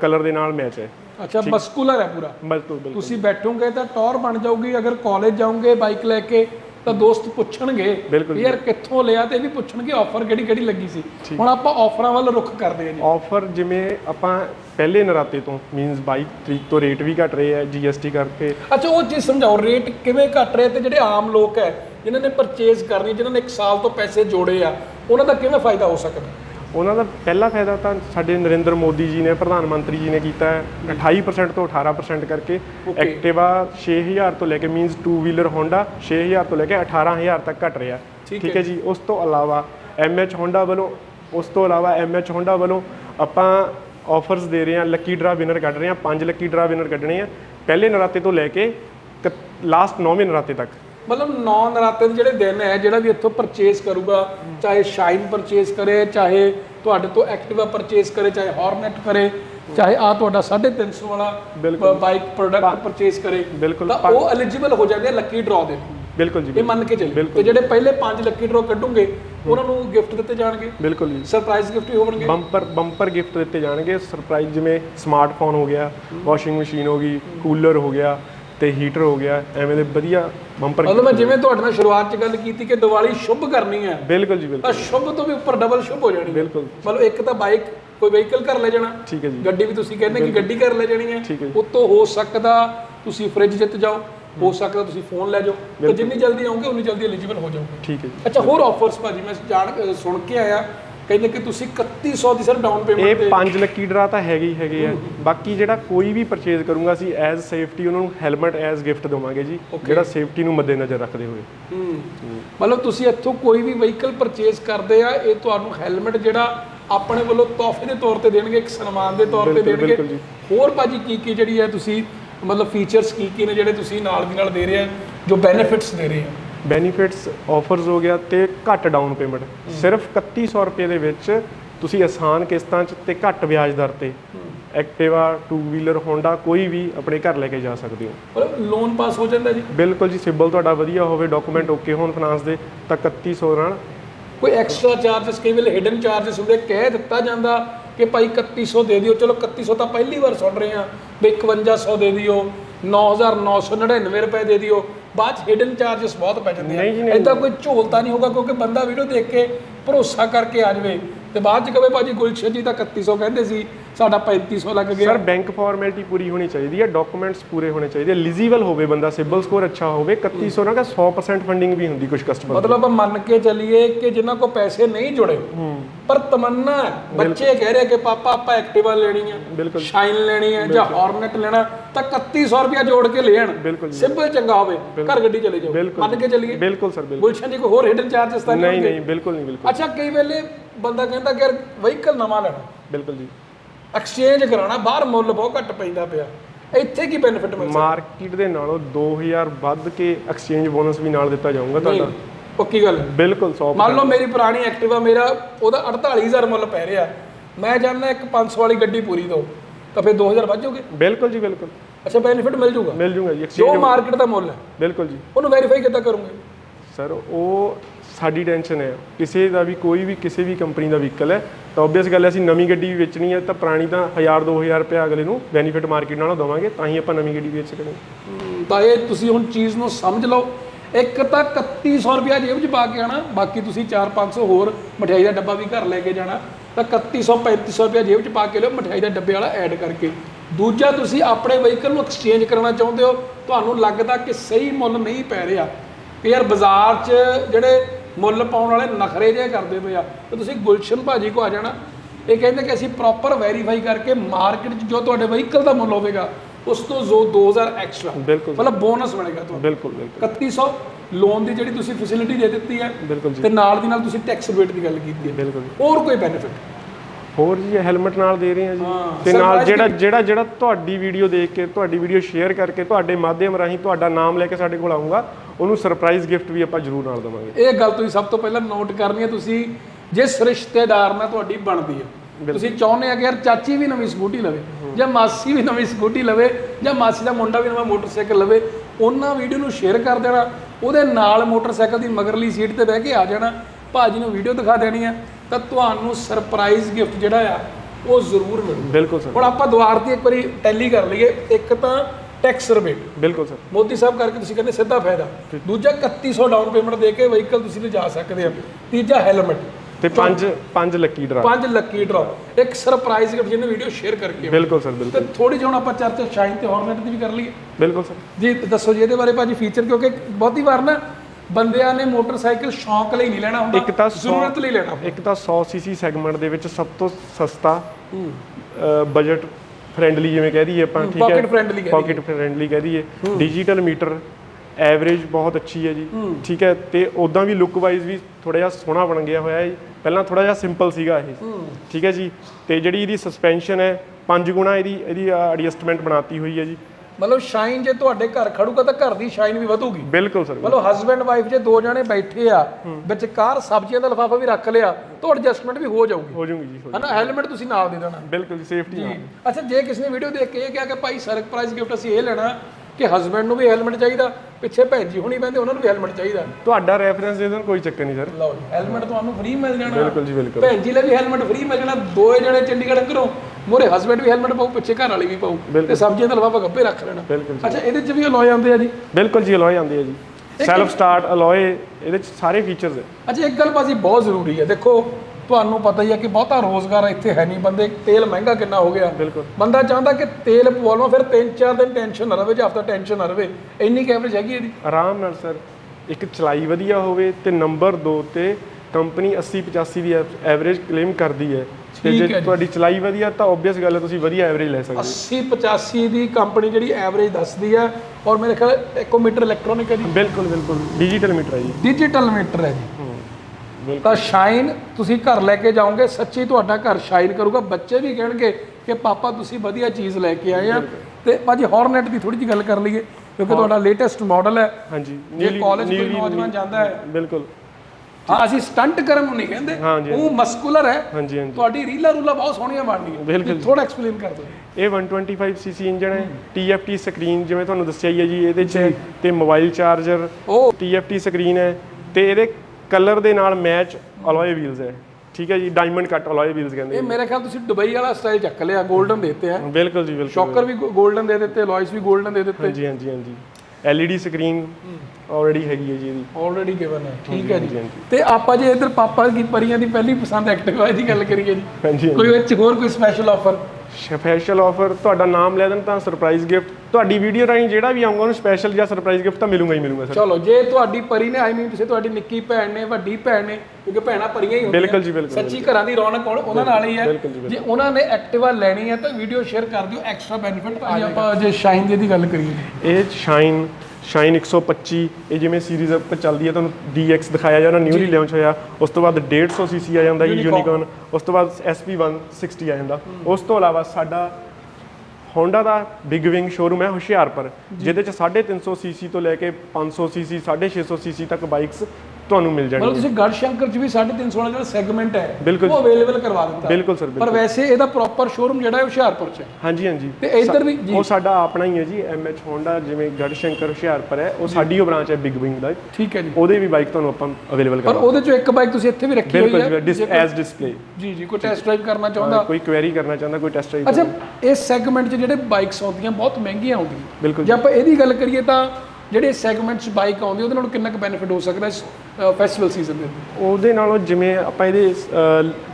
S2: colour ਦੇ ਨਾਲ ਮੈਚ ਹੈ।
S1: ਅੱਛਾ ਮਸਕੂਲਰ ਹੈ ਪੂਰਾ।
S2: ਬਿਲਕੁਲ ਬਿਲਕੁਲ।
S1: ਤੁਸੀਂ ਬੈਠੋਗੇ ਤਾਂ ਟੌਰ ਬਣ ਜਾਊਗੀ ਅਗਰ ਕਾਲਜ ਜਾਓਗੇ ਬਾਈਕ ਲੈ ਕੇ ਤਾਂ ਦੋਸਤ ਪੁੱਛਣਗੇ ਯਾਰ ਕਿੱਥੋਂ ਲਿਆ ਤੇ ਇਹ ਵੀ ਪੁੱਛਣਗੇ ਆਫਰ ਕਿਹੜੀ ਕਿਹੜੀ ਲੱਗੀ ਸੀ। ਹੁਣ ਆਪਾਂ ਆਫਰਾਂ ਵੱਲ ਰੁਖ ਕਰਦੇ ਹਾਂ ਜੀ।
S2: ਆਫਰ ਜਿਵੇਂ ਆਪਾਂ ਪਹਿਲੇ ਨਰਾਤੇ ਤੋਂ ਮੀਨਸ 22 ਤਰੀਕ ਤੋਂ ਰੇਟ ਵੀ ਘਟ ਰਹੇ ਹੈ GST ਕਰਕੇ।
S1: ਅੱਛਾ ਉਹ ਚੀਜ਼ ਸਮਝਾਓ ਰੇਟ ਕਿਵੇਂ ਘਟ ਰਿਹਾ ਤੇ ਜਿਹੜੇ ਆਮ ਲੋਕ ਹੈ ਜਿਨ੍ਹਾਂ ਨੇ ਪਰਚੇਜ਼ ਕਰਨੀ ਜਿਨ੍ਹਾਂ ਨੇ 1 ਸਾਲ ਤੋਂ ਪੈਸੇ ਜੋੜੇ ਆ ਉਹਨਾਂ ਦਾ ਕਿਵੇਂ ਫਾਇਦਾ ਹੋ ਸਕਦਾ?
S2: ਉਹਨਾਂ ਦਾ ਪਹਿਲਾ ਫਾਇਦਾ ਤਾਂ ਸਾਡੇ ਨਰਿੰਦਰ ਮੋਦੀ ਜੀ ਨੇ ਪ੍ਰਧਾਨ ਮੰਤਰੀ ਜੀ ਨੇ ਕੀਤਾ ਹੈ। 28% ਤੋਂ 18% ਕਰਕੇ. ਐਕਟਿਵਾ 6000 ਤੋਂ ਲੈ ਕੇ ਮੀਨਸ 2 ਵੀਲਰ ਹੋਂਡਾ 6000 ਤੋਂ ਲੈ ਕੇ 18000 ਤੱਕ ਘਟ ਰਿਹਾ।
S1: ਠੀਕ
S2: ਹੈ ਜੀ। ਉਸ ਤੋਂ ਇਲਾਵਾ MH ਹੋਂਡਾ ਵੱਲੋਂ ਉਸ ਤੋਂ ਇਲਾਵਾ MH ਹੋਂਡਾ ਵੱਲੋਂ ਆਪਾਂ ਆਫਰਸ ਦੇ ਰਹੇ ਹਾਂ ਲੱਕੀ ਡਰਾ ਵਿਨਰ ਕੱਢ ਰਹੇ ਹਾਂ ਪੰਜ ਲੱਕੀ ਡਰਾ ਵਿਨਰ ਕੱਢਣੇ ਆ। ਪਹਿਲੇ ਨਰਾਤੇ ਤੋਂ ਲੈ ਕੇ ਲਾਸਟ 9ਵੇਂ ਨਰਾਤੇ ਤੱਕ।
S1: ਮਤਲਬ ਨੌ ਨਰਾਤੇ ਦੇ ਜਿਹੜੇ ਦਿਨ ਹੈ ਜਿਹੜਾ ਵੀ ਇੱਥੋਂ ਪਰਚੇਸ ਕਰੂਗਾ ਚਾਹੇ ਸ਼ਾਈਨ ਪਰਚੇਸ ਕਰੇ ਚਾਹੇ ਤੁਹਾਡੇ ਤੋਂ ਐਕਟਿਵਾ ਪਰਚੇਸ ਕਰੇ ਚਾਹੇ ਹਾਰਨੈਟ ਕਰੇ ਚਾਹੇ ਆ ਤੁਹਾਡਾ 350 ਵਾਲਾ। ਬਾਈਕ ਪ੍ਰੋਡਕਟ ਪਰਚੇਸ ਕਰੇ
S2: ਬਿਲਕੁਲ।
S1: ਤਾਂ ਉਹ ਐਲੀਜੀਬਲ ਹੋ ਜਾਂਦੇ ਆ ਲੱਕੀ ਡਰਾਅ ਦੇ।
S2: ਬਿਲਕੁਲ ਜੀ
S1: ਇਹ ਮੰਨ ਕੇ ਚੱਲੀ ਤੇ ਜਿਹੜੇ ਪਹਿਲੇ ਪੰਜ ਲੱਕੀ ਡਰਾਅ ਕੱਢੂਗੇ ਉਹਨਾਂ ਨੂੰ ਗਿਫਟ ਦਿੱਤੇ ਜਾਣਗੇ।
S2: ਬਿਲਕੁਲ ਜੀ।
S1: ਸਰਪ੍ਰਾਈਜ਼ ਗਿਫਟ ਵੀ ਹੋਣਗੇ।
S2: ਬੰਪਰ ਬੰਪਰ ਗਿਫਟ ਦਿੱਤੇ ਜਾਣਗੇ। ਸਰਪ੍ਰਾਈਜ਼ ਜਿਵੇਂ ਸਮਾਰਟਫੋਨ ਹੋ ਗਿਆ ਵਾਸ਼ਿੰਗ ਮਸ਼ੀਨ ਹੋ ਗਈ ਕੂਲਰ ਹੋ ਗਿਆ ਤੇ ਹੀਟਰ ਹੋ ਗਿਆ ਐਵੇਂ ਦੇ ਵਧੀਆ ਬੰਪਰ
S1: ਮਤਲਬ ਮੈਂ ਜਿਵੇਂ ਤੁਹਾਡੇ ਨਾਲ ਸ਼ੁਰੂਆਤ 'ਚ ਗੱਲ ਕੀਤੀ ਕਿ ਦੀਵਾਲੀ ਸ਼ੁਭ ਕਰਨੀ ਹੈ
S2: ਬਿਲਕੁਲ ਜੀ ਬਿਲਕੁਲ।
S1: ਤਾਂ ਸ਼ੁਭ ਤੋਂ ਵੀ ਉੱਪਰ ਡਬਲ ਸ਼ੁਭ ਹੋ ਜਾਣੀ ਹੈ।
S2: ਬਿਲਕੁਲ।
S1: ਮਤਲਬ ਇੱਕ ਤਾਂ ਬਾਈਕ ਕੋਈ ਵਹੀਕਲ ਘਰ ਲੈ ਜਾਣਾ।
S2: ਠੀਕ ਹੈ ਜੀ।
S1: ਗੱਡੀ ਵੀ ਤੁਸੀਂ ਕਹਿੰਦੇ ਕਿ ਗੱਡੀ ਘਰ ਲੈ ਜਾਣੀ ਹੈ।
S2: ਠੀਕ ਹੈ ਜੀ।
S1: ਉਤੋਂ ਹੋ ਸਕਦਾ ਤੁਸੀਂ ਫ੍ਰਿਜ ਜਿੱਤ ਜਾਓ ਹੋ ਸਕਦਾ ਤੁਸੀਂ ਫੋਨ ਲੈ ਜਾਓ। ਤੇ ਜਿੰਨੀ ਜਲਦੀ ਆਉਂਗੇ ਉਨੀ ਜਲਦੀ ਐਲੀਜੀਬਲ ਹੋ ਜਾਓਗੇ।
S2: ਠੀਕ ਹੈ ਜੀ।
S1: ਅੱਛਾ ਹੋਰ ਆਫਰਸ ਭਾਜੀ ਮੈਂ ਜਾਣ ਅ, ਸੁਣ ਕੇ ਆਇਆ। ਕਹਿੰਦੇ ਕਿ ਤੁਸੀਂ 3100 ਦੀ ਸਰ ਡਾਊਨ ਪੇਮੈਂਟ
S2: ਇਹ ਪੰਜ ਲੱਕੀ ਡਰਾ ਤਾਂ ਹੈਗੇ ਹੀ ਹੈਗੇ ਆ। ਬਾਕੀ ਜਿਹੜਾ ਕੋਈ ਵੀ ਪਰਚੇਜ਼ ਕਰੂੰਗਾ ਅਸੀਂ ਐਜ਼ ਸੇਫਟੀ ਉਹਨਾਂ ਨੂੰ ਹੈਲਮਟ ਐਜ਼ ਗਿਫਟ ਦੇਵਾਂਗੇ ਜੀ। ਜਿਹੜਾ ਸੇਫਟੀ ਨੂੰ ਮੱਦੇਨਜ਼ਰ ਰੱਖਦੇ ਹੋਏ।
S1: ਮਤਲਬ ਤੁਸੀਂ ਇੱਥੋਂ ਕੋਈ ਵੀ ਵਹੀਕਲ ਪਰਚੇਸ ਕਰਦੇ ਆ ਇਹ ਤੁਹਾਨੂੰ ਹੈਲਮਟ ਜਿਹੜਾ ਆਪਣੇ ਵੱਲੋਂ ਤੋਹਫੇ ਦੇ ਤੌਰ ਤੇ ਦੇਣਗੇ ਇੱਕ ਸਨਮਾਨ ਦੇ ਤੌਰ ਤੇ ਦੇਣਗੇ। ਹੋਰ ਭਾਜੀ ਕੀ ਕੀ ਜਿਹੜੀ ਹੈ ਤੁਸੀਂ ਮਤਲਬ ਫੀਚਰਸ ਕੀ ਕੀ ਨੇ ਜਿਹੜੇ ਤੁਸੀਂ ਨਾਲ ਦੀ ਨਾਲ ਦੇ ਰਹੇ ਆ ਜੋ ਬੈਨੀਫਿਟਸ ਦੇ ਰਹੇ ਆ?
S2: ਬੈਨੀਫਿਟਸ ਆਫਰਸ ਹੋ ਗਿਆ ਤੇ ਘੱਟ ਡਾਊਨ ਪੇਮੈਂਟ ਸਿਰਫ 3100 ਰੁਪਏ ਦੇ ਵਿੱਚ ਤੁਸੀਂ ਆਸਾਨ ਕਿਸ਼ਤਾਂ 'ਚ ਤੇ ਘੱਟ ਵਿਆਜ ਦਰ ਤੇ ਐਕਟਿਵਾ ਟੂ ਵੀਲਰ ਹੋਂਡਾ ਕੋਈ ਵੀ ਆਪਣੇ ਘਰ ਲੈ ਕੇ ਜਾ ਸਕਦੇ ਹੋ।
S1: ਮਤਲਬ ਲੋਨ ਪਾਸ ਹੋ ਜਾਂਦਾ ਜੀ?
S2: ਬਿਲਕੁਲ ਜੀ ਸਿਬਲ ਤੁਹਾਡਾ ਵਧੀਆ ਹੋਵੇ ਡਾਕੂਮੈਂਟ ਓਕੇ ਹੋਣ ਫਾਈਨਾਂਸ ਦੇ ਤਾਂ 3100 ਨਾਲ
S1: ਕੋਈ ਐਕਸਟਰਾ ਚਾਰजेस ਕਈ ਵੇਲੇ ਹਿਡਨ ਚਾਰजेस ਹੁੰਦੇ ਕਹਿ ਦਿੱਤਾ ਜਾਂਦਾ ਕਿ ਭਾਈ 3100 ਦੇ ਦਿਓ। ਚਲੋ 3100 ਤਾਂ ਪਹਿਲੀ ਵਾਰ ਸੁਣ ਰਹੇ ਆ ਵੀ 5100 ਦੇ ਦਿਓ 9999 ਰੁਪਏ ਦੇ ਦਿਓ। ਬਾਅਦ ਹਿਡਨ ਚਾਰजेस ਬਹੁਤ ਪੈ ਜਾਂਦੇ
S2: ਨਹੀਂ ਜੀ,
S1: ਆ
S2: ਨਹੀਂ।
S1: ਇਦਾਂ ਕੋਈ ਝੋਲਤਾ ਨਹੀਂ ਹੋਗਾ ਕਿਉਂਕਿ ਬੰਦਾ ਵੀਡੀਓ ਦੇਖ ਕੇ ਭਰੋਸਾ ਕਰਕੇ ਆ ਜਾਵੇ ਤੇ ਬਾਅਦ ਚ ਕਹੇ ਭਾਜੀ ਗੁਲਸ਼ਨ ਜੀ ਤਾਂ 3100 ਕਹਿੰਦੇ ਸੀ ਸਾਡਾ 3500 ਲੱਗ ਗਿਆ।
S2: ਸਰ ਬੈਂਕ ਫਾਰਮੈਲਿਟੀ ਪੂਰੀ ਹੋਣੀ ਚਾਹੀਦੀ ਹੈ ਡਾਕੂਮੈਂਟਸ ਪੂਰੇ ਹੋਣੇ ਚਾਹੀਦੇ ਐਲੀਜੀਬਲ ਹੋਵੇ ਬੰਦਾ ਸਿਬਲ ਸਕੋਰ ਅੱਛਾ ਹੋਵੇ 3100 ਨਾਲ 100% ਫੰਡਿੰਗ ਵੀ ਹੁੰਦੀ ਕੁਝ ਕਸਟਮਰ
S1: ਮਤਲਬ ਮੰਨ ਕੇ ਚੱਲੀਏ ਕਿ ਜਿਨ੍ਹਾਂ ਕੋ ਪੈਸੇ ਨਹੀਂ ਜੁੜੇ ਪਰ ਤਮੰਨਾ ਬੱਚੇ ਕਹਿ ਰਹੇ ਕਿ ਪਾਪਾ ਆਪਾਂ ਐਕਟਿਵਾ ਲੈਣੀ ਹੈ। ਸ਼ਾਈਨ ਲੈਣੀ ਹੈ ਜਾਂ ਹਾਰਨਟ ਲੈਣਾ ਤਾਂ 3100 ਰੁਪਇਆ ਜੋੜ ਕੇ ਲੈ ਆਣ।
S2: ਬਿਲਕੁਲ ਜੀ।
S1: ਸਿੰਪਲ ਚੰਗਾ ਹੋਵੇ ਘਰ ਗੱਡੀ ਚਲੇ ਜਾਓ। ਮੰਨ ਕੇ ਚੱਲੀਏ।
S2: ਬਿਲਕੁਲ ਸਰ ਬਿਲਕੁਲ।
S1: ਗੁਲਸ਼ਨ ਜੀ ਕੋਈ ਹੋਰ ਹਿਡਨ ਚਾਰजेस ਤਾਂ ਨਹੀਂ?
S2: ਨਹੀਂ ਬਿਲਕੁਲ ਨਹੀਂ ਬਿਲਕੁਲ।
S1: ਅੱਛਾ ਕਈ ਵੇਲੇ ਬੰਦਾ ਕਹਿੰਦਾ ਕਿ ਯਾਰ ਵਹੀਕਲ ਨਵਾਂ ਲੈਣਾ।
S2: ਬਿਲਕੁਲ ਜੀ।
S1: ਐਕਸਚੇਂਜ ਕਰਾਉਣਾ ਬਾਹਰ ਮੁੱਲ ਬਹੁਤ ਘੱਟ ਪੈਂਦਾ ਪਿਆ। ਇੱਥੇ ਕੀ ਬੈਨੀਫਿਟ ਮਿਲ
S2: ਮਾਰਕੀਟ ਦੇ ਨਾਲੋਂ 2000 ਵੱਧ ਕੇ ਐਕਸਚੇਂਜ ਬੋਨਸ ਵੀ ਨਾਲ ਦਿੱਤਾ ਜਾਊਗਾ ਤੁਹਾਡਾ।
S1: ਸਕਦਾ ਪੱਕੀ ਗੱਲ।
S2: ਬਿਲਕੁਲ 100
S1: ਮੰਨ ਲਓ ਮੇਰੀ ਪੁਰਾਣੀ ਐਕਟਿਵਾ ਮੇਰਾ ਉਹਦਾ 48000 ਮੁੱਲ ਪੈ ਰਿਹਾ। ਮੈਂ ਜਾਣਦਾ ਇੱਕ 500 ਵਾਲੀ ਗੱਡੀ ਪੂਰੀ ਦੋ ਤਾਂ ਫਿਰ 2000 ਵੱਧ ਜਾਓਗੇ
S2: ਬਿਲਕੁਲ ਜੀ ਬਿਲਕੁਲ।
S1: ਅੱਛਾ ਬੈਨੀਫਿਟ ਮਿਲ ਜਾਊਗਾ?
S2: ਮਿਲ ਜੂਗਾ ਜੀ
S1: ਜੋ
S2: ਐਕਸਚੇਂਜ
S1: ਮਾਰਕੀਟ ਦਾ ਮੁੱਲ ਹੈ।
S2: ਬਿਲਕੁਲ ਜੀ।
S1: ਉਹਨੂੰ ਵੈਰੀਫਾਈ ਕਿੱਦਾਂ ਕਰੋਗੇ?
S2: ਸਰ ਉਹ ਸਾਡੀ ਟੈਨਸ਼ਨ ਹੈ। ਕਿਸੇ ਦਾ ਵੀ ਕੋਈ ਵੀ ਕਿਸੇ ਵੀ ਕੰਪਨੀ ਦਾ ਵਹੀਕਲ ਹੈ, ਤਾਂ ਆਬਵੀਅਸ ਗੱਲ ਹੈ ਅਸੀਂ ਨਵੀਂ ਗੱਡੀ ਵੀ ਵੇਚਣੀ ਹੈ, ਤਾਂ ਪੁਰਾਣੀ ਤਾਂ 1000 2000 ਰੁਪਏ ਅਗਲੇ ਨੂੰ ਬੈਨੀਫਿਟ ਮਾਰਕੀਟ ਨਾਲੋਂ ਦਵਾਂਗੇ, ਤਾਂ ਹੀ ਆਪਾਂ ਨਵੀਂ ਗੱਡੀ ਵੇਚ ਸਕਦੇ
S1: ਤਾਂ ਇਹ ਤੁਸੀਂ ਹੁਣ ਚੀਜ਼ ਨੂੰ ਸਮਝ ਲਓ। ਇੱਕ ਤਾਂ 3100 ਰੁਪਿਆ ਜੇਬ 'ਚ ਪਾ ਕੇ ਆਣਾ ਬਾਕੀ ਤੁਸੀਂ 4-500 ਹੋਰ ਮਠਿਆਈ ਦਾ ਡੱਬਾ ਵੀ ਘਰ ਲੈ ਕੇ ਜਾਣਾ, ਤਾਂ 3100 3500 ਰੁਪਿਆ ਜੇਬ 'ਚ ਪਾ ਕੇ ਲਿਓ, ਮਠਿਆਈ ਦਾ ਡੱਬੇ ਵਾਲਾ ਐਡ ਕਰਕੇ। ਦੂਜਾ, ਤੁਸੀਂ ਆਪਣੇ ਵਹੀਕਲ ਨੂੰ ਐਕਸਚੇਂਜ ਕਰਨਾ ਚਾਹੁੰਦੇ ਹੋ, ਤੁਹਾਨੂੰ ਲੱਗਦਾ ਕਿ ਸਹੀ ਮੁੱਲ ਨਹੀਂ ਪੈ ਰਿਹਾ। ਯਾਰ ਬਾਜ਼ਾਰ 'ਚ ਜਿਹੜੇ ਮੁੱਲ ਪਾਉਣ ਵਾਲੇ ਨਖਰੇ ਜੇ ਕਰਦੇ ਪਏ ਆ ਤੇ ਤੁਸੀਂ ਗੁਲਸ਼ਨ ਭਾਜੀ ਕੋ ਆ ਜਾਣਾ। ਇਹ ਕਹਿੰਦੇ ਕਿ ਅਸੀਂ ਪ੍ਰੋਪਰ ਵੈਰੀਫਾਈ ਕਰਕੇ ਮਾਰਕੀਟ 'ਚ ਜੋ ਤੁਹਾਡੇ ਵਹੀਕਲ ਦਾ ਮੁੱਲ ਹੋਵੇਗਾ ਉਸ ਤੋਂ ਜੋ 2000 ਐਕਸਟਰਾ
S2: ਬਿਲਕੁਲ
S1: ਮਤਲਬ ਬੋਨਸ ਮਿਲੇਗਾ ਤੁਹਾਨੂੰ।
S2: ਬਿਲਕੁਲ ਬਿਲਕੁਲ।
S1: 3100 ਲੋਨ ਦੀ ਜਿਹੜੀ ਤੁਸੀਂ ਫੈਸਿਲਿਟੀ ਦੇ ਦਿੱਤੀ ਹੈ
S2: ਬਿਲਕੁਲ ਜੀ।
S1: ਤੇ ਨਾਲ ਦੀ ਨਾਲ ਤੁਸੀਂ ਟੈਕਸ ਵੇਟ ਦੀ ਗੱਲ ਕੀਤੀ ਹੈ।
S2: ਬਿਲਕੁਲ
S1: ਹੋਰ ਕੋਈ ਬੈਨੀਫਿਟ
S2: ਹੋਰ ਜੀ ਹੈਲਮਟ ਨਾਲ ਦੇ ਰਹੇ ਹਾਂ ਜੀ। ਤੇ ਨਾਲ ਜਿਹੜਾ ਜਿਹੜਾ ਜਿਹੜਾ ਤੁਹਾਡੀ ਵੀਡੀਓ ਦੇਖ ਕੇ ਤੁਹਾਡੀ ਵੀਡੀਓ ਸ਼ੇਅਰ ਕਰਕੇ ਤੁਹਾਡੇ ਮਾਧਿਅਮ ਰਾਹੀਂ ਤੁਹਾਡਾ ਨਾਮ ਲੈ ਕੇ ਸਾਡੇ ਕੋਲ ਆਊਗਾ। ਉਹਨੂੰ ਸਰਪ੍ਰਾਈਜ਼ ਗਿਫਟ ਵੀ ਆਪਾਂ ਜ਼ਰੂਰ ਨਾਲ ਦੇਵਾਂਗੇ।
S1: ਇਹ ਗੱਲ ਤੁਸੀਂ ਸਭ ਤੋਂ ਪਹਿਲਾਂ ਨੋਟ ਕਰਨੀ ਹੈ ਤੁਸੀਂ ਜਿਸ ਰਿਸ਼ਤੇਦਾਰ ਨਾਲ ਤੁਹਾਡੀ ਬਣਦੀ ਹੈ ਤੁਸੀਂ ਚਾਹੁੰਦੇ ਆ ਕਿ ਯਾਰ ਚਾਚੀ ਵੀ ਨਵੀਂ ਸਕੂਟੀ ਲਵੇ ਜਾਂ ਮਾਸੀ ਵੀ ਨਵੀਂ ਸਕੂਟੀ ਲਵੇ ਜਾਂ ਮਾਸੀ ਦਾ ਮੁੰਡਾ ਵੀ ਨਵਾਂ ਮੋਟਰਸਾਈਕਲ ਲਵੇ ਉਹਨਾਂ ਵੀਡੀਓ ਨੂੰ ਸ਼ੇਅਰ ਕਰ ਦੇਣਾ ਉਹਦੇ ਨਾਲ ਮੋਟਰਸਾਈਕਲ ਦੀ ਮਗਰਲੀ ਸੀਟ ਤੇ ਬਹਿ ਕੇ ਆ ਜਾਣਾ ਭਾਜੀ ਨੂੰ ਵੀਡੀਓ ਦਿਖਾ ਦੇਣੀ ਹੈ ਤਾਂ ਤੁਹਾਨੂੰ ਸਰਪ੍ਰਾਈਜ਼ ਗਿਫਟ ਜਿਹੜਾ ਆ ਉਹ ਜ਼ਰੂਰ ਮਿਲੂ
S2: ਬਿਲਕੁਲ ਸਰ।
S1: ਹੁਣ ਆਪਾਂ ਦੁਆਰ ਤੇ ਇੱਕ ਵਾਰੀ ਟੈਲੀ ਕਰ ਲਈਏ ਇੱਕ ਤਾਂ ਟੈਕਸ ਰਿਬੇਟ
S2: ਬਿਲਕੁਲ ਸਰ।
S1: ਮੋਦੀ ਸਾਹਿਬ ਕਰਕੇ ਤੁਸੀਂ ਕਹਿੰਦੇ ਸਿੱਧਾ ਫਾਇਦਾ। ਦੂਜਾ 3100 ਡਾਊਨ ਪੇਮੈਂਟ ਦੇ ਕੇ ਵਹੀਕਲ ਤੁਸੀਂ ਲਿਜਾ ਸਕਦੇ ਆ ਤੀਜਾ ਹੈਲਮਟ
S2: ਤੇ ਪੰਜ ਪੰਜ ਲੱਕੀ ਡਰਾ
S1: ਪੰਜ ਲੱਕੀ ਡਰਾ ਇੱਕ ਸਰਪ੍ਰਾਈਜ਼ ਗਿਫਟ ਜਿਹਨੇ ਵੀਡੀਓ ਸ਼ੇਅਰ ਕਰਕੇ।
S2: ਬਿਲਕੁਲ ਸਰ ਬਿਲਕੁਲ।
S1: ਤੇ ਥੋੜੀ ਜਿਹੀ ਹੁਣ ਆਪਾਂ ਚਰਚਾ ਸ਼ਾਈਨ ਤੇ ਹਾਰਨਟ ਦੀ ਵੀ ਕਰ ਲਈਏ।
S2: ਬਿਲਕੁਲ ਸਰ।
S1: ਜੀ ਦੱਸੋ ਜੀ ਇਹਦੇ ਬਾਰੇ ਭਾਜੀ ਫੀਚਰ ਕਿਉਂਕਿ ਬਹੁਤੀ ਵਾਰ ਨਾ ਬੰਦਿਆਂ ਨੇ ਮੋਟਰਸਾਈਕਲ ਸ਼ੌਂਕ ਲਈ ਨਹੀਂ ਲੈਣਾ ਹੁੰਦਾ
S2: ਇੱਕ ਤਾਂ
S1: ਜ਼ਰੂਰਤ ਲਈ ਲੈਣਾ
S2: ਇੱਕ ਤਾਂ 100 ਸੀਸੀ ਸੈਗਮੈਂਟ ਦੇ ਵਿੱਚ ਸਭ ਤੋਂ ਸਸਤਾ ਬਜਟ ਫ੍ਰੈਂਡਲੀ ਜਿਵੇਂ ਕਹਿ ਦਈਏ ਆਪਾਂ ਠੀਕ ਹੈ?
S1: friendly ਕਹਿ
S2: ਪਾਕਟ ਫ੍ਰੈਂਡਲੀ ਕਹਿ ਦਈਏ। ਡਿਜੀਟਲ ਮੀਟਰ ਐਵਰੇਜ ਬਹੁਤ ਅੱਛੀ ਹੈ ਜੀ। ਠੀਕ ਹੈ ਤੇ ਉਦਾਂ ਵੀ ਲੁੱਕ ਵਾਈਜ਼ ਵੀ ਥੋੜਾ ਜਿਹਾ ਸੋਹਣਾ ਬਣ ਗਿਆ ਹੋਇਆ ਹੈ। ਪਹਿਲਾਂ ਥੋੜਾ ਜਿਹਾ ਸਿੰਪਲ ਸੀਗਾ ਇਹ। ਠੀਕ ਹੈ ਜੀ ਤੇ ਜਿਹੜੀ ਇਹਦੀ ਸਸਪੈਂਸ਼ਨ ਹੈ ਪੰਜ ਗੁਣਾ ਇਹਦੀ ਇਹਦੀ ਐਡਜਸਟਮੈਂਟ ਬਣਾਤੀ ਹੋਈ ਹੈ ਜੀ।
S1: ਮਤਲਬ ਸ਼ਾਈਨ ਜੇ ਤੁਹਾਡੇ ਘਰ ਖੜੂਗਾ ਤਾਂ ਘਰ ਦੀ ਸ਼ਾਈਨ ਵੀ ਵਧੂਗੀ।
S2: ਬਿਲਕੁਲ ਸਰ
S1: ਮਤਲਬ ਹਸਬੈਂਡ ਵਾਈਫ ਜੇ ਦੋ ਜਣੇ ਬੈਠੇ ਆ ਵਿੱਚ ਕਾਰ ਸਬਜ਼ੀਆਂ ਦਾ ਲਫਾਫਾ ਵੀ ਰੱਖ ਲਿਆ ਤਾਂ ਐਡਜਸਟਮੈਂਟ ਵੀ ਹੋ ਜਾਊਗੀ।
S2: ਹੋ ਜੂਗੀ ਜੀ
S1: ਹਨਾ ਹੈਲਮਟ ਤੁਸੀਂ ਨਾਲ ਦੇ ਦੇਣਾ।
S2: ਬਿਲਕੁਲ ਜੀ ਸੇਫਟੀ ਨਾਲ।
S1: ਅੱਛਾ ਜੇ ਕਿਸੇ ਨੇ ਵੀਡੀਓ ਦੇਖ ਕੇ ਇਹ ਕਿਹਾ ਕਿ ਭਾਈ ਸਰਪ੍ਰਾਈਜ਼ ਗਿਫਟ ਅਸੀਂ ਇਹ ਲੈਣਾ ਕਿ ਹਸਬੰਡ ਨੂੰ ਵੀ ਹੈਲਮਟ ਚਾਹੀਦਾ ਪਿੱਛੇ ਭੈਣ ਜੀ ਹੁਣੀ ਬੈੰਦੇ ਉਹਨਾਂ ਨੂੰ ਵੀ ਹੈਲਮਟ ਚਾਹੀਦਾ।
S2: ਤੁਹਾਡਾ ਰੈਫਰੈਂਸ ਦੇ ਦੇਣ ਕੋਈ ਚੱਕਰ ਨਹੀਂ ਸਰ।
S1: ਲਓ ਜੀ ਹੈਲਮਟ ਤੁਹਾਨੂੰ ਫ੍ਰੀ ਮਿਲ ਜਾਣਾ।
S2: ਬਿਲਕੁਲ ਜੀ ਬਿਲਕੁਲ।
S1: ਭੈਣ ਜੀ ਲਈ ਵੀ ਹੈਲਮਟ ਫ੍ਰੀ ਮਿਲ ਜਾਣਾ ਦੋਏ ਜਣੇ ਚੰਡੀਗੜ੍ਹ ਘਰੋਂ ਮੋਰੇ ਹਸਬੰਡ ਵੀ ਹੈਲਮਟ ਪਾਉ ਪਿੱਛੇ ਘਰ ਵਾਲੀ ਵੀ ਪਾਉ ਤੇ ਸਬਜ਼ੀਆਂ ਦਾ ਲਫਾਫਾ ਗੱਪੇ ਰੱਖ ਲੈਣਾ। ਅੱਛਾ ਇਹਦੇ ਚ ਵੀ ਅਲੋਏ ਆਉਂਦੇ ਆ ਜੀ?
S2: ਬਿਲਕੁਲ ਜੀ ਅਲੋਏ ਆਉਂਦੀ ਹੈ ਜੀ। ਸੈਲਫ ਸਟਾਰਟ ਅਲੋਏ ਇਹਦੇ ਚ ਸਾਰੇ ਫੀਚਰਸ ਹੈ
S1: ਅੱਛਾ ਇੱਕ ਗੱਲ ਬਾਜੀ ਬਹੁਤ ਜ਼ਰੂਰੀ ਹੈ ਦੇਖੋ ਤੁਹਾਨੂੰ ਪਤਾ ਹੀ ਹੈ ਕਿ ਬਹੁਤਾ ਰੋਜ਼ਗਾਰ ਇੱਥੇ ਹੈ ਨਹੀਂ। ਬੰਦੇ ਤੇਲ ਮਹਿੰਗਾ ਕਿੰਨਾ ਹੋ ਗਿਆ।
S2: ਬਿਲਕੁਲ।
S1: ਬੰਦਾ ਚਾਹੁੰਦਾ ਕਿ ਤੇਲ ਪਵਾ ਲਵਾਂ ਫਿਰ 3-4 ਦਿਨ ਟੈਨਸ਼ਨ ਨਾ ਰਵੇ ਜਾਂ ਹਫਤਾ ਟੈਨਸ਼ਨ ਨਾ ਰਵੇ। ਇੰਨੀ ਕੈਵਰੇਜ ਹੈਗੀ ਇਹਦੀ?
S2: ਆਰਾਮ ਨਾਲ ਸਰ ਇੱਕ ਚਲਾਈ ਵਧੀਆ ਹੋਵੇ ਤੇ ਨੰਬਰ 2 ਤੇ ਕੰਪਨੀ 80 85 ਦੀ ਐਵਰੇਜ ਕਲੇਮ ਕਰਦੀ ਹੈ। ਤੇ
S1: ਠੀਕ ਹੈ
S2: ਜੇ।
S1: ਜੀ।
S2: ਤੁਹਾਡੀ ਚਲਾਈ ਵਧੀਆ ਤਾਂ ਓਬਵੀਅਸ ਗੱਲ ਹੈ ਤੁਸੀਂ ਵਧੀਆ ਐਵਰੇਜ ਲੈ ਸਕਦੇ
S1: 80-85 ਦੀ ਕੰਪਨੀ ਜਿਹੜੀ ਐਵਰੇਜ ਦੱਸਦੀ ਹੈ ਔਰ ਮੇਰੇ ਖਿਆਲ ਇਕੋਮੀਟਰ ਇਲੈਕਟ੍ਰੋਨਿਕ ਹੈ ਜੀ।
S2: ਹੋ ਬਿਲਕੁਲ ਬਿਲਕੁਲ। ਡਿਜੀਟਲ ਮੀਟਰ ਹੈ ਜੀ।
S1: ਡਿਜੀਟਲ ਮੀਟਰ ਹੈ ਜੀ।
S2: ਬਿਲਕੁਲ।
S1: ਤਾਂ ਸ਼ਾਈਨ ਤੁਸੀਂ ਘਰ ਲੈ ਕੇ ਜਾਓਗੇ ਸੱਚੀ ਤੁਹਾਡਾ ਘਰ ਸ਼ਾਈਨ ਕਰੂਗਾ। ਬੱਚੇ ਵੀ ਕਹਿਣਗੇ ਕਿ ਪਾਪਾ ਤੁਸੀਂ ਵਧੀਆ ਚੀਜ਼ ਲੈ ਕੇ ਆਏ ਆ। ਤੇ ਭਾਜੀ ਹੌਰਨੈਟ ਦੀ ਥੋੜੀ ਜਿਹੀ ਗੱਲ ਕਰ ਲਈਏ ਕਿਉਂਕਿ ਤੁਹਾਡਾ ਲੇਟੈਸਟ ਮਾਡਲ ਹੈ।
S2: ਹਾਂਜੀ
S1: ਜੇ
S2: ਨੀਲੀ-
S1: ਕਾਲਜ ਕੋਈ
S2: ਨੀਲੀ-
S1: ਨੌਜਵਾਨ ਜਾਂਦਾ ਹੈ।
S2: ਬਿਲਕੁਲ।
S1: ਹਾਂ ਅਸੀਂ ਸਟੰਟ ਕਰਮ ਨੂੰ ਨਹੀਂ ਕਹਿੰਦੇ। ਉਹ ਮਸਕੂਲਰ ਹੈ। ਤੁਹਾਡੀ ਰੀਲਾ ਰੂਲਾ ਬਹੁਤ ਸੋਹਣੀਆਂ ਬਣਨੀ
S2: ਹੈ
S1: ਥੋੜਾ ਐਕਸਪਲੇਨ ਕਰ ਦਿਓ।
S2: ਇਹ 125 ਸੀਸੀ ਇੰਜਨ ਹੈ। TFT ਸਕਰੀਨ ਜਿਵੇਂ ਤੁਹਾਨੂੰ ਦੱਸਿਆ ਹੀ ਹੈ ਜੀ ਇਹਦੇ 'ਚ ਤੇ ਮੋਬਾਈਲ ਚਾਰਜਰ TFT ਸਕਰੀਨ ਹੈ ਤੇ ਇਹਦੇ ਕਲਰ ਦੇ ਨਾਲ ਮੈਚ ਅਲੋਏ ਵੀਲਸ ਹੈ। ਠੀਕ ਹੈ ਜੀ ਡਾਇਮੰਡ ਕੱਟ ਅਲੋਏ ਵੀਲਸ ਕਹਿੰਦੇ
S1: ਇਹ ਮੇਰੇ ਖਿਆਲ ਤੁਸੀਂ ਦੁਬਈ ਵਾਲਾ ਸਟਾਈਲ ਚੱਕ ਲਿਆ 골ਡਨ ਦਿੱਤੇ ਆ।
S2: ਬਿਲਕੁਲ ਜੀ ਬਿਲਕੁਲ
S1: ਸ਼ੌਕਰ ਵੀ 골ਡਨ ਦੇ ਦਿੱਤੇ ਅਲੋਇਸ ਵੀ 골ਡਨ ਦੇ ਦਿੱਤੇ।
S2: ਹਾਂਜੀ ਹਾਂਜੀ ਹਾਂਜੀ। LED ਸਕਰੀਨ ਆਲਰੇਡੀ ਹੈਗੀ ਹੈ ਜੀ ਇਹਦੀ।
S1: ਆਲਰੇਡੀ ਗਿਵਨ ਹੈ ਠੀਕ ਹੈ ਜੀ। ਤੇ ਆਪਾਂ ਜੇ ਇਧਰ ਪਾਪਾ ਦੀ ਪਰੀਆਂ ਦੀ ਪਹਿਲੀ ਪਸੰਦ ਐਕਟਿਵਾ ਦੀ ਗੱਲ ਕਰੀਏ ਜੀ।
S2: ਹਾਂਜੀ
S1: ਕੋਈ ਇਹ 'ਚ ਹੋਰ ਕੋਈ ਸਪੈਸ਼ਲ ਆਫਰ
S2: ਸਪੈਸ਼ਲ ਆਫਰ ਤੁਹਾਡਾ ਨਾਮ ਲੈ ਦੇਣ ਤਾਂ ਸਰਪ੍ਰਾਈਜ਼ ਗਿਫਟ ਤੁਹਾਡੀ ਵੀਡੀਓ ਰਾਹੀਂ ਜਿਹੜਾ ਵੀ ਆਊਗਾ ਉਹਨੂੰ ਸਪੈਸ਼ਲ ਜਾਂ ਸਰਪ੍ਰਾਈਜ਼ ਗਿਫਟ ਤਾਂ ਮਿਲੂਗਾ ਹੀ ਮਿਲੂਗਾ ਸਰ
S1: ਚਲੋ ਜੇ ਤੁਹਾਡੀ ਪਰੀ ਨੇ ਆਈ ਮੀਨ ਤੁਸੀਂ ਤੁਹਾਡੀ ਨਿੱਕੀ ਭੈਣ ਨੇ ਵੱਡੀ ਭੈਣ ਨੇ ਕਿਉਂਕਿ ਭੈਣਾਂ ਪਰੀਆਂ ਹੀ ਹੁੰਦੀਆਂ।
S2: ਬਿਲਕੁਲ ਜੀ, ਬਿਲਕੁਲ,
S1: ਸੱਚੀ ਘਰਾਂ ਦੀ ਰੌਣਕ ਹੁਣ ਉਹਨਾਂ ਨਾਲ ਹੀ ਹੈ।
S2: ਬਿਲਕੁਲ ਜੀ,
S1: ਜੇ ਉਹਨਾਂ ਨੇ ਐਕਟਿਵਾ ਲੈਣੀ ਹੈ ਤਾਂ ਵੀਡੀਓ ਸ਼ੇਅਰ ਕਰ ਦਿਓ ਐਕਸਟਰਾ ਬੈਨੀਫਿਟ ਆ ਆਪਾਂ ਜੇ ਸ਼ਾਈਨ ਦੀ ਇਹਦੀ ਗੱਲ ਕਰੀਏ।
S2: ਇਹ ਸ਼ਾਈਨ ਸ਼ਾਈਨ 125 ਇਹ ਜਿਵੇਂ ਸੀਰੀਜ਼ ਉੱਪਰ ਚੱਲਦੀ ਹੈ ਤੁਹਾਨੂੰ DX ਦਿਖਾਇਆ ਜਾਂਦਾ ਨਿਊਲੀ ਲਾਂਚ ਹੋਇਆ ਉਸ ਤੋਂ ਬਾਅਦ 150 ਸੀਸੀ ਆ ਜਾਂਦਾ। ਯੂਨੀਕੌਰਨ ਉਸ ਤੋਂ ਬਾਅਦ SP 160 ਆ ਜਾਂਦਾ। ਉਸ ਤੋਂ ਇਲਾਵਾ ਸਾਡਾ Honda ਦਾ ਬਿਗ ਵਿੰਗ ਸ਼ੋਰੂਮ ਹੈ ਹੁਸ਼ਿਆਰਪੁਰ ਜਿਹਦੇ ਚ 350 ਸੀਸੀ ਤੋਂ ਲੈ ਕੇ 500 ਸੀਸੀ 650 ਸੀਸੀ ਤੱਕ ਬਾਈਕਸ ਤੁਹਾਨੂੰ ਮਿਲ
S1: ਮਤਲਬ
S2: ਜਾਣਗੀਆਂ
S1: ਤੁਸੀਂ ਗੜ ਸ਼ੰਕਰ ਚ ਵੀ 350 ਵਾਲਾ ਜਿਹੜਾ ਸੈਗਮੈਂਟ ਹੈ
S2: ਬਿਲਕੁਲ।
S1: ਉਹ ਅਵੇਲੇਬਲ ਕਰਵਾ ਦਿੱਤਾ।
S2: ਬਿਲਕੁਲ ਸਰ
S1: ਪਰ
S2: ਬਿਲਕੁਲ।
S1: ਵੈਸੇ ਇਹਦਾ ਪ੍ਰੋਪਰ ਸ਼ੋਰੂਮ ਜਿਹੜਾ ਹੈ ਹੁਸ਼ਿਆਰਪੁਰ ਚ ਹੈ।
S2: ਹਾਂਜੀ ਹਾਂਜੀ।
S1: ਤੇ ਇੱਧਰ ਵੀ
S2: ਉਹ ਸਾਡਾ ਆਪਣਾ ਹੀ ਹੈ ਜੀ MH Honda ਜਿਵੇਂ ਗੜਸ਼ੰਕਰ ਹੁਸ਼ਿਆਰਪੁਰ ਹੈ ਉਹ ਸਾਡੀ ਉਹ ਬ੍ਰਾਂਚ ਹੈ ਬਿਗ ਵਿੰਗ ਦਾ।
S1: ਠੀਕ ਹੈ ਜੀ।
S2: ਉਹਦੇ ਵੀ ਬਾਈਕ ਤੁਹਾਨੂੰ ਆਪਾਂ ਅਵੇਲੇਬਲ
S1: ਪਰ
S2: ਕਰਵਾ
S1: ਉਹਦੇ ਚੋਂ ਇੱਕ ਬਾਈਕ ਤੁਸੀਂ ਇੱਥੇ ਵੀ ਰੱਖੀ ਹੋਈ
S2: ਬਿਲਕੁਲ
S1: ਹੈ ਕੋਈ-
S2: ਐਸ ਡਿਸਪਲੇ
S1: ਜੀ ਜੀ ਕੋਈ ਟੈਸਟ ਡਰਾਈਵ ਕਰਨਾ ਚਾਹੁੰਦਾ।
S2: ਕੋਈ ਕੁਐਰੀ ਕਰਨਾ ਚਾਹੁੰਦਾ ਕੋਈ ਟੈਸਟ ਡਰਾਈਵ
S1: ਅੱਛਾ ਇਸ ਸੈਗਮੈਂਟ 'ਚ ਜਿਹੜੇ ਬਾਈਕਸ ਆਉਂਦੀਆਂ ਬਹੁਤ ਮਹਿੰਗੀਆਂ ਆਉਂਦੀਆਂ।
S2: ਬਿਲਕੁਲ
S1: ਜੇ। ਆਪਾਂ ਇਹਦੀ ਗੱਲ ਕਰੀਏ ਤਾਂ ਜਿਹੜੇ ਸੈਗਮੈਂਟ 'ਚ ਬਾਈਕ ਆਉਂਦੀ ਉਹਦੇ ਨਾਲ ਕਿੰਨਾ ਕੁ ਬੈਨੀਫਿਟ ਹੋ ਸਕਦਾ ਇਸ ਫੈਸਟੀਵਲ ਸੀਜ਼ਨ ਦੇ
S2: ਉਹਦੇ ਨਾਲੋਂ ਜਿਵੇਂ ਆਪਾਂ ਇਹਦੇ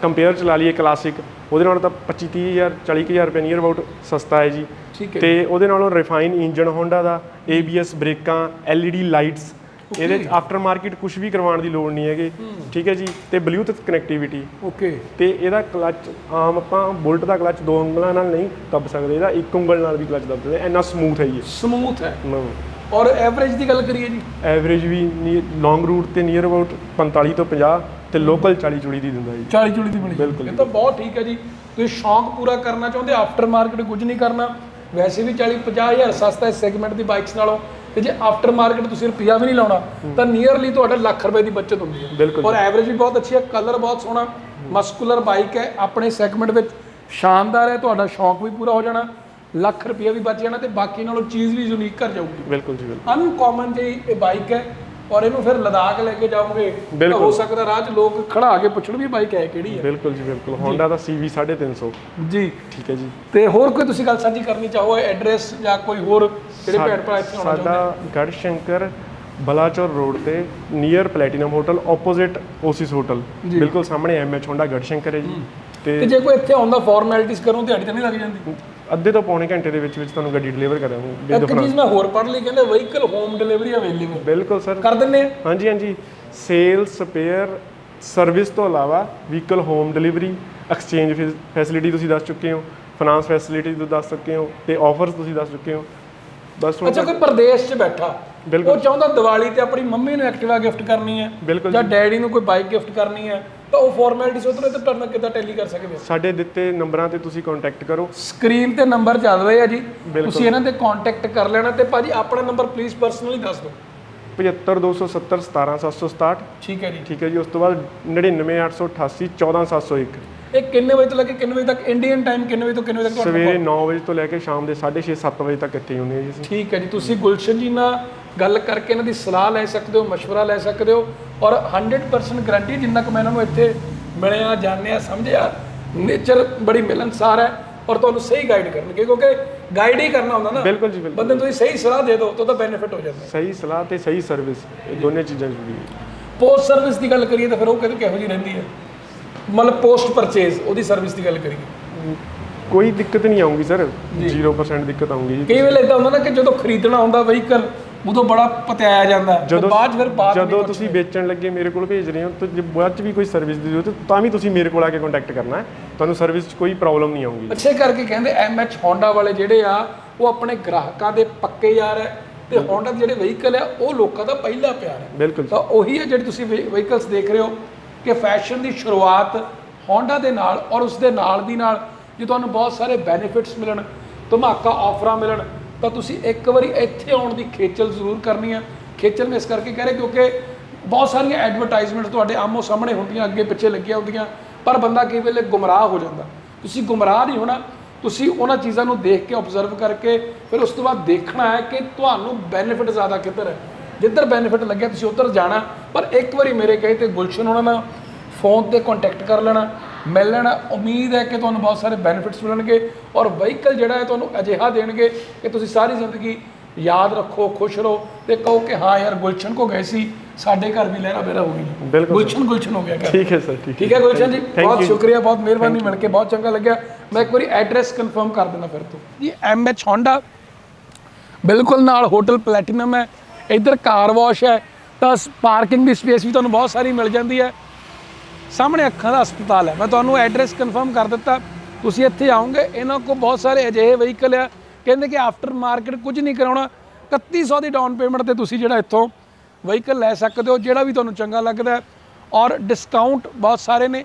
S2: ਕੰਪੇਅਰ ਚਲਾ ਲਈਏ ਕਲਾਸਿਕ ਉਹਦੇ ਨਾਲੋਂ ਤਾਂ 25 30000 40000 ਰੁਪਏ ਨੀਅਰ ਅਬਾਊਟ ਸਸਤਾ ਹੈ ਜੀ।
S1: ਠੀਕ ਹੈ
S2: ਤੇ ਉਹਦੇ ਨਾਲੋਂ ਰਿਫਾਈਨ ਇੰਜਨ ਹੋਂਡਾ ਦਾ ABS ਬ੍ਰੇਕਾਂ LED ਲਾਈਟਸ ਇਹਦੇ ਆਫਟਰ ਮਾਰਕੀਟ ਕੁਝ ਵੀ ਕਰਵਾਉਣ ਦੀ ਲੋੜ ਨਹੀਂ ਹੈਗੀ। ਠੀਕ ਹੈ ਜੀ ਤੇ ਬਲੂਟੁੱਥ ਕਨੈਕਟੀਵਿਟੀ
S1: ਓਕੇ
S2: ਤੇ ਇਹਦਾ ਕਲਚ ਆਮ ਆਪਾਂ ਬੁਲਟ ਦਾ ਕਲਚ ਦੋ ਉਂਗਲਾਂ ਨਾਲ ਨਹੀਂ ਦੱਬ ਸਕਦੇ ਇਹਦਾ ਇੱਕ ਉਂਗਲ ਨਾਲ ਵੀ ਕਲਚ ਦੱਬ ਸਕਦੇ ਇੰਨਾ ਸਮੂਥ ਹੈ ਜੀ।
S1: ਸਮੂਥ ਹੈ। ਔਰ ਐਵਰੇਜ ਦੀ ਗੱਲ ਕਰੀਏ ਜੀ।
S2: ਐਵਰੇਜ ਵੀ ਲੌਂਗ ਰੂਟ ਤੇ ਨੀਅਰ ਅਬਾਊਟ 45 ਤੋਂ 50 ਤੇ ਲੋਕਲ 40 ਚੁੜੀ ਦੀ ਦਿੰਦਾ ਜੀ।
S1: 40 ਚੁੜੀ ਦੀ ਬਣੀ
S2: ਬਿਲਕੁਲ
S1: ਇਹ ਤਾਂ ਬਹੁਤ ਠੀਕ ਹੈ ਜੀ। ਤੁਸੀਂ ਸ਼ੌਂਕ ਪੂਰਾ ਕਰਨਾ ਚਾਹੁੰਦੇ ਆਫਟਰ ਮਾਰਕੀਟ ਕੁਝ ਨਹੀਂ ਕਰਨਾ। ਵੈਸੇ ਵੀ 40 50000 ਸਸਤਾ ਹੈ ਸੈਗਮੈਂਟ ਦੀ ਬਾਈਕਸ ਨਾਲੋਂ। ਤੇ ਜੇ ਆਫਟਰ ਮਾਰਕੀਟ ਤੁਸੀਂ ਰੁਪਿਆ ਵੀ ਨਹੀਂ ਲਾਉਣਾ ਤਾਂ ਨੀਅਰਲੀ ਤੁਹਾਡਾ ਲੱਖ ਰੁਪਏ ਦੀ ਬਚਤ ਹੁੰਦੀ ਹੈ।
S2: ਬਿਲਕੁਲ
S1: ਔਰ ਐਵਰੇਜ ਵੀ ਬਹੁਤ ਅੱਛੀ ਹੈ ਕਲਰ ਬਹੁਤ ਸੋਹਣਾ ਮਸਕੂਲਰ ਬਾਈਕ ਹੈ ਆਪਣੇ ਸੈਗਮੈਂਟ ਵਿੱਚ। ਸ਼ਾਨਦਾਰ ਹੈ ਤੁਹਾਡਾ ਸ਼ੌਂਕ ਵੀ ਪੂਰਾ ਹੋ ਜਾਣਾ। ਲੱਖ ਰੁਪਏ ਵੀ ਬਚ ਜਾਣਾ ਤੇ ਬਾਕੀ ਨਾਲੋਂ ਚੀਜ਼ ਵੀ ਯੂਨੀਕ ਕਰ ਜਾਊਗੀ।
S2: ਬਿਲਕੁਲ ਜੀ ਬਿਲਕੁਲ।
S1: ਅਨਕਾਮਨ ਜਿਹੀ ਇਹ ਬਾਈਕ ਹੈ ਔਰ ਇਹਨੂੰ ਫਿਰ ਲਦਾਖ ਲੈ ਕੇ ਜਾਓਗੇ ਤਾਂ। ਹੋ ਸਕਦਾ ਰਾਹ 'ਚ ਲੋਕ ਖੜਾ ਕੇ ਪੁੱਛਣ ਵੀ ਬਾਈਕ ਹੈ ਕਿਹੜੀ ਹੈ।
S2: ਬਿਲਕੁਲ ਜੀ ਬਿਲਕੁਲ। ਹੋਂਡਾ ਦਾ CV 350
S1: ਜੀ।
S2: ਠੀਕ ਹੈ ਜੀ।
S1: ਤੇ ਹੋਰ ਕੋਈ ਤੁਸੀਂ ਗੱਲ ਸਾਂਝੀ ਕਰਨੀ ਚਾਹੋ ਐਡਰੈਸ ਜਾਂ ਕੋਈ ਹੋਰ ਜਿਹੜੇ ਭੈਣ ਭਰਾ ਇੱਥੇ ਆਉਣਾ ਚਾਹੁੰਦੇ
S2: ਸਾਡਾ ਗੜ ਸ਼ੰਕਰ ਬਲਾਚੌਰ ਰੋਡ ਤੇ near platinum hotel opposite oasis
S1: hotel.
S2: ਬਿਲਕੁਲ ਸਾਹਮਣੇ ਐਮਐਚ ਹੋਂਡਾ ਗੜ ਸ਼ੰਕਰ ਹੈ ਜੀ।
S1: ਤੇ ਜੇ ਕੋਈ ਇੱਥੇ ਆਉਂਦਾ ਫਾਰਮੈਲਿਟੀਜ਼ ਕਰੂੰ ਦਿਹਾੜੀ ਤਾਂ ਨਹੀਂ ਲੱਗ ਜਾਂਦੀ।
S2: ਅੱਧੇ ਤੋਂ ਪੌਣੇ ਘੰਟੇ ਦੇ ਵਿੱਚ ਵਿੱਚ ਤੁਹਾਨੂੰ ਗੱਡੀ ਡਿਲੀਵਰ ਕਰਾਂਗੇ
S1: ਇੱਕ ਚੀਜ਼ ਮੈਂ ਹੋਰ ਪੜ੍ਹ ਲਈ ਕਹਿੰਦੇ ਵਹੀਕਲ ਹੋਮ ਡਿਲੀਵਰੀ ਅਵੇਲੇਬਲ
S2: ਬਿਲਕੁਲ ਸਰ।
S1: ਕਰ ਦਿੰਨੇ ਆ?
S2: ਹਾਂਜੀ ਹਾਂਜੀ। ਸੇਲ ਸਪੇਅਰ ਸਰਵਿਸ ਤੋਂ ਇਲਾਵਾ vehicle home delivery exchange facility ਤੁਸੀਂ ਦੱਸ ਚੁੱਕੇ ਹੋ ਫਾਈਨਾਂਸ ਫੈਸਿਲਿਟੀ ਤੁਸੀਂ ਦੱਸ ਚੁੱਕੇ ਹੋ ਤੇ ਆਫਰਸ ਤੁਸੀਂ ਦੱਸ ਚੁੱਕੇ ਹੋ। ਬਸ
S1: ਅੱਛਾ ਕੋਈ ਪ੍ਰਦੇਸ਼ 'ਚ ਬੈਠਾ। ਉਹ ਚਾਹੁੰਦਾ ਦੀਵਾਲੀ ਤੇ ਆਪਣੀ ਮੰਮੀ ਨੂੰ ਐਕਟਿਵਾ ਗਿਫਟ ਕਰਨੀ ਹੈ ਜਾਂ ਡੈਡੀ ਨੂੰ ਕੋਈ ਬਾਈਕ ਗਿਫਟ ਕਰਨੀ ਹੈ। ਤਾਂ ਉਹ ਫਾਰਮੈਲਿਟੀਜ਼ ਉਤਰੇ ਤੇ ਨਾਲ ਕਿੱਦਾਂ ਟੈਲੀ ਕਰ ਸਕਦੇ ਹੋ
S2: ਸਾਡੇ ਦਿੱਤੇ ਨੰਬਰਾਂ ਤੇ ਤੁਸੀਂ ਕੰਟੈਕਟ ਕਰੋ।
S1: ਸਕਰੀਨ ਤੇ ਨੰਬਰ ਚੱਲ ਰਹੇ ਆ ਜੀ। ਤੁਸੀਂ ਇਹਨਾਂ ਤੇ ਕੰਟੈਕਟ ਕਰ ਲੈਣਾ ਤੇ ਭਾਜੀ ਆਪਣਾ ਨੰਬਰ ਪਲੀਜ਼ ਪਰਸਨਲੀ ਦੱਸ ਦਿਓ।
S2: 75270 17767
S1: ਠੀਕ ਹੈ ਜੀ।
S2: ਠੀਕ ਹੈ ਜੀ ਉਸ ਤੋਂ ਬਾਅਦ 99888 14701
S1: ਇਹ ਕਿੰਨੇ ਵਜੇ ਤੋਂ ਲੈ ਕੇ ਕਿੰਨੇ ਵਜੇ ਤੱਕ ਇੰਡੀਅਨ ਟਾਈਮ ਕਿੰਨੇ ਵਜੇ ਤੋਂ ਕਿੰਨੇ ਵਜੇ ਤੱਕ
S2: ਸਵੇਰੇ 9 ਵਜੇ ਤੋਂ ਲੈ ਕੇ ਸ਼ਾਮ ਦੇ 6:30 7 ਵਜੇ ਤੱਕ ਇੱਥੇ ਹੁੰਦੇ ਹਾਂ ਜੀ
S1: ਠੀਕ ਹੈ ਜੀ ਤੁਸੀਂ ਗੁਲਸ਼ਨ ਜੀ ਨਾਲ ਗੱਲ ਕਰਕੇ ਇਹਨਾਂ ਦੀ ਸਲਾਹ ਲੈ ਸਕਦੇ ਹੋ مشورہ ਲੈ ਸਕਦੇ ਹੋ ਔਰ 100% ਗਾਰੰਟੀ ਜਿੰਨਾ ਕੁ ਮੈਂ ਇਹਨਾਂ ਨੂੰ ਇੱਥੇ ਮਿਲਿਆ ਜਾਣਿਆ ਸਮਝਿਆ ਨੇਚਰ ਬੜੀ ਮਿਲਨਸਾਰ ਹੈ ਔਰ ਤੁਹਾਨੂੰ ਸਹੀ ਗਾਈਡ ਕਰਨਗੇ ਕਿਉਂਕਿ ਗਾਈਡ ਹੀ ਕਰਨਾ ਹੁੰਦਾ ਨਾ
S2: ਬਿਲਕੁਲ ਜੀ ਬਿਲਕੁਲ
S1: ਬੰਦੇ ਨੂੰ ਤੁਸੀਂ ਸਹੀ ਸਲਾਹ ਦੇ ਦਿਓ ਤਾਂ ਉਹਦਾ ਬੈਨੀਫਿਟ ਹੋ ਜਾਂਦਾ
S2: ਸਹੀ ਸਲਾਹ ਤੇ ਸਹੀ ਸਰਵਿਸ ਇਹ ਦੋਨੇ ਚੀਜ਼ਾਂ ਜ਼ਰੂਰੀ ਹੈ
S1: ਪੋਸਟ ਸਰਵਿਸ ਦੀ ਗੱਲ ਕਰੀਏ ਤਾਂ ਫਿਰ ਉਹ ਕਿਹੋ ਕਿਹੋ ਜਿਹੀ ਰਹਿੰਦੀ ਹੈ ਮਤਲਬ ਪੋਸਟ ਪਰਚੇਜ਼ ਉਹਦੀ ਸਰਵਿਸ ਦੀ ਗੱਲ ਕਰੀਏ
S2: ਕੋਈ ਦਿੱਕਤ ਨਹੀਂ ਆਉਂਗੀ ਸਰ 0% ਦਿੱਕਤ ਆਉਂਗੀ ਜੀ
S1: ਕਈ ਵੇਲੇ ਇਦਾਂ ਹੁੰਦਾ ਨਾ ਕਿ ਜਦੋਂ ਖਰੀਦਣਾ ਹੁੰਦਾ ਵਹੀਕਲ ਉਦੋਂ ਬੜਾ ਪਤਿਆਇਆ ਜਾਂਦਾ। ਤੇ
S2: ਜਦੋਂ
S1: ਬਾਅਦ 'ਚ ਫਿਰ ਬਾਅਦ
S2: ਜਦੋਂ ਤੁਸੀਂ ਵੇਚਣ ਲੱਗੇ ਮੇਰੇ ਕੋਲ ਭੇਜ ਰਹੇ ਹੋ ਤਾਂ ਜੇ ਬਾਅਦ ਚ ਵੀ ਕੋਈ ਸਰਵਿਸ ਦੀ ਜ਼ਰੂਰਤ ਹੈ, ਤਾਂ ਵੀ ਤੁਸੀਂ ਮੇਰੇ ਕੋਲ ਆ ਕੇ ਕੰਟੈਕਟ ਕਰਨਾ ਹੈ। ਤੁਹਾਨੂੰ ਸਰਵਿਸ 'ਚ ਕੋਈ ਪ੍ਰੋਬਲਮ ਨਹੀਂ ਆਉਂਗੀ
S1: ਅੱਛੇ ਕਰਕੇ ਕਹਿੰਦੇ ਐਚ Honda ਵਾਲੇ ਜਿਹੜੇ ਆ ਉਹ ਆਪਣੇ ਗ੍ਰਾਹਕਾਂ ਦੇ ਪੱਕੇ ਯਾਰ ਹੈ ਤੇ Honda ਦੇ ਜਿਹੜੇ ਵਹੀਕਲ ਆ ਉਹ ਲੋਕਾਂ ਦਾ ਪਹਿਲਾ ਪਿਆਰ ਹੈ।
S2: ਬਿਲਕੁਲ।
S1: ਤਾਂ ਉਹੀ ਹੈ ਜਿਹੜੇ ਤੁਸੀਂ ਵਹੀਕਲਸ ਦੇਖ ਰਹੇ ਹੋ ਕਿ ਫੈਸ਼ਨ ਦੀ ਸ਼ੁਰੂਆਤ Honda ਦੇ ਨਾਲ ਔਰ ਉਸ ਦੇ ਨਾਲ ਦੀ ਨਾਲ ਜੇ ਤੁਹਾਨੂੰ ਬਹੁਤ ਸਾਰੇ ਬੈਨੀਫਿਟਸ ਮਿਲਣ ਧਮਾਕਾ ਆਫਰਾਂ ਮਿਲਣ ਤਾਂ ਤੁਸੀਂ ਇੱਕ ਵਾਰੀ ਇੱਥੇ ਆਉਣ ਦੀ ਖੇਚਲ ਜ਼ਰੂਰ ਕਰਨੀ ਆ। ਖੇਚਲ ਮੈਂ ਇਸ ਕਰਕੇ ਕਹਿ ਰਿਹਾ, ਕਿਉਂਕਿ ਬਹੁਤ ਸਾਰੀਆਂ ਐਡਵਰਟਾਈਜ਼ਮੈਂਟ ਤੁਹਾਡੇ ਆਮੋ ਸਾਹਮਣੇ ਹੁੰਦੀਆਂ, ਅੱਗੇ ਪਿੱਛੇ ਲੱਗੀਆਂ ਹੁੰਦੀਆਂ, ਪਰ ਬੰਦਾ ਕਈ ਵੇਲੇ ਗੁੰਮਰਾਹ ਹੋ ਜਾਂਦਾ। ਤੁਸੀਂ ਗੁੰਮਰਾਹ ਨਹੀਂ ਹੋਣਾ, ਤੁਸੀਂ ਉਹਨਾਂ ਚੀਜ਼ਾਂ ਨੂੰ ਦੇਖ ਕੇ ਆਬਜ਼ਰਵ ਕਰਕੇ, ਫਿਰ ਉਸ ਤੋਂ ਬਾਅਦ ਦੇਖਣਾ ਹੈ ਕਿ ਤੁਹਾਨੂੰ ਬੈਨੀਫਿਟ ਜ਼ਿਆਦਾ ਕਿੱਧਰ ਹੈ। ਜਿੱਧਰ ਬੈਨੀਫਿਟ ਲੱਗਿਆ, ਤੁਸੀਂ ਉੱਧਰ ਜਾਣਾ, ਪਰ ਇੱਕ ਵਾਰੀ ਮੇਰੇ ਕਹੇ ਤੇ ਗੁਲਸ਼ਨ ਉਹਨਾਂ ਨਾਲ ਫੋਨ ਤੇ ਕੰਟੈਕਟ ਕਰ ਲੈਣਾ ਮਿਲ ਲੈਣਾ ਉਮੀਦ ਹੈ ਕਿ ਤੁਹਾਨੂੰ ਬਹੁਤ ਸਾਰੇ ਬੈਨੀਫਿਟਸ ਮਿਲਣਗੇ ਔਰ ਵਹੀਕਲ ਜਿਹੜਾ ਹੈ ਤੁਹਾਨੂੰ ਅਜਿਹਾ ਦੇਣਗੇ ਕਿ ਤੁਸੀਂ ਸਾਰੀ ਜ਼ਿੰਦਗੀ ਯਾਦ ਰੱਖੋ ਖੁਸ਼ ਰਹੋ ਤੇ ਕਹੋ ਕਿ ਹਾਂ ਯਾਰ ਗੁਲਸ਼ਨ ਕੋ ਗਏ ਸੀ ਸਾਡੇ ਘਰ ਵੀ ਲਹਿਰਾ ਬਹਿਰਾ ਹੋ ਗਈ। ਗੁਲਸ਼ਨ ਗੁਲਸ਼ਨ ਹੋ ਗਿਆ
S2: ਠੀਕ ਹੈ ਸਰ ਠੀਕ
S1: ਠੀਕ ਹੈ ਗੁਲਸ਼ਨ ਜੀ ਬਹੁਤ. ਸ਼ੁਕਰੀਆ ਬਹੁਤ ਮਿਹਰਬਾਨੀ ਮਿਲ ਕੇ ਬਹੁਤ ਚੰਗਾ ਲੱਗਿਆ। ਮੈਂ ਇੱਕ ਵਾਰੀ ਐਡਰੈਸ ਕਨਫਰਮ ਕਰ ਦਿੰਦਾ ਫਿਰ ਤੋਂ। ਜੀ ਐਚ Honda ਬਿਲਕੁਲ ਨਾਲ ਹੋਟਲ ਪਲੈਟੀਨਮ ਹੈ। ਇੱਧਰ ਕਾਰ ਵਾਸ਼ ਹੈ। ਤਾਂ ਪਾਰਕਿੰਗ ਦੀ ਸਪੇਸ ਵੀ ਤੁਹਾਨੂੰ ਬਹੁਤ ਸਾਰੀ ਮਿਲ ਜਾਂਦੀ ਹੈ। ਸਾਹਮਣੇ ਅੱਖਾਂ ਦਾ ਹਸਪਤਾਲ ਹੈ। ਮੈਂ ਤੁਹਾਨੂੰ ਐਡਰੈਸ ਕਨਫਰਮ ਕਰ ਦਿੱਤਾ। ਤੁਸੀਂ ਇੱਥੇ ਆਓਗੇ, ਇਹਨਾਂ ਕੋਲ ਬਹੁਤ ਸਾਰੇ ਅਜਿਹੇ ਵਹੀਕਲ ਆ। ਕਹਿੰਦੇ ਕਿ ਆਫਟਰ ਮਾਰਕੀਟ ਕੁਝ ਨਹੀਂ ਕਰਾਉਣਾ। 3100 ਦੀ ਡਾਊਨ ਪੇਮੈਂਟ ਤੇ ਤੁਸੀਂ ਜਿਹੜਾ ਇੱਥੋਂ ਵਹੀਕਲ ਲੈ ਸਕਦੇ ਹੋ, ਜਿਹੜਾ ਵੀ ਤੁਹਾਨੂੰ ਚੰਗਾ ਲੱਗਦਾ ਔਰ ਡਿਸਕਾਊਂਟ ਬਹੁਤ ਸਾਰੇ ਨੇ।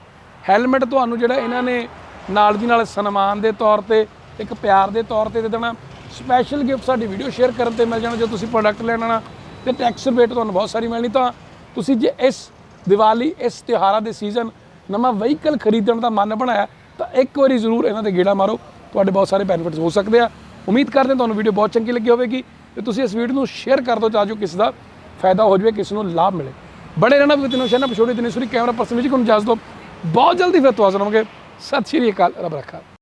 S1: ਹੈਲਮਟ ਤੁਹਾਨੂੰ ਜਿਹੜਾ ਇਹਨਾਂ ਨੇ ਨਾਲ ਦੀ ਨਾਲ ਸਨਮਾਨ ਦੇ ਤੌਰ ਤੇ, ਇੱਕ ਪਿਆਰ ਦੇ ਤੌਰ ਤੇ ਦੇ ਦੇਣਾ। ਸਪੈਸ਼ਲ ਗਿਫਟ ਸਾਡੀ ਵੀਡੀਓ ਸ਼ੇਅਰ ਕਰਨ ਤੇ ਮਿਲ ਜਾਣਾ, ਜੇ ਤੁਸੀਂ ਪ੍ਰੋਡਕਟ ਲੈਣਾ ਨਾ ਤੇ ਟੈਕਸ ਰਿਬੇਟ ਤੁਹਾਨੂੰ ਬਹੁਤ ਸਾਰੀ ਮਿਲਣੀ। ਤਾਂ ਤੁਸੀਂ ਜੇ ਇਸ ਦੀਵਾਲੀ ਇਸ ਤਿਉਹਾਰਾਂ ਦੇ ਸੀਜ਼ਨ ਨਵਾਂ ਵਹੀਕਲ ਖਰੀਦਣ ਦਾ ਮਨ ਬਣਾਇਆ, ਤਾਂ ਇੱਕ ਵਾਰੀ ਜ਼ਰੂਰ ਇਹਨਾਂ ਤੇ ਗੇੜਾ ਮਾਰੋ। ਤੁਹਾਡੇ ਬਹੁਤ ਸਾਰੇ ਬੈਨੀਫਿਟਸ ਹੋ ਸਕਦੇ ਆ। ਉਮੀਦ ਕਰਦੇ ਹਾਂ ਤੁਹਾਨੂੰ ਵੀਡੀਓ ਬਹੁਤ ਚੰਗੀ ਲੱਗੀ ਹੋਵੇਗੀ। ਤੇ ਤੁਸੀਂ ਇਸ ਵੀਡੀਓ ਨੂੰ ਸ਼ੇਅਰ ਕਰ ਦਿਓ ਤਾਂ ਜੋ ਕਿਸੇ ਦਾ ਫਾਇਦਾ ਹੋ ਜਾਵੇ, ਕਿਸੇ ਨੂੰ ਲਾਭ ਮਿਲੇ। ਬੜੇ ਰਹਿਣਾ ਵੀ ਤੈਨੂੰ ਸ਼ਨਾ ਪਛੋੜੀ ਤੈਨੂੰ ਸੂਰੀ, ਕੈਮਰਾ ਪਰਸਨ ਵਿੱਚ ਨੂੰ ਇਜਾਜ਼ਤ ਦਿਓ ਬਹੁਤ ਜਲਦੀ ਫਿਰ ਤੋਂ ਹਾਜ਼ਰ ਹੋਵਾਂਗੇ। ਸਤਿ ਸ਼੍ਰੀ ਅਕਾਲ, ਰੱਬ ਰੱਖਾ।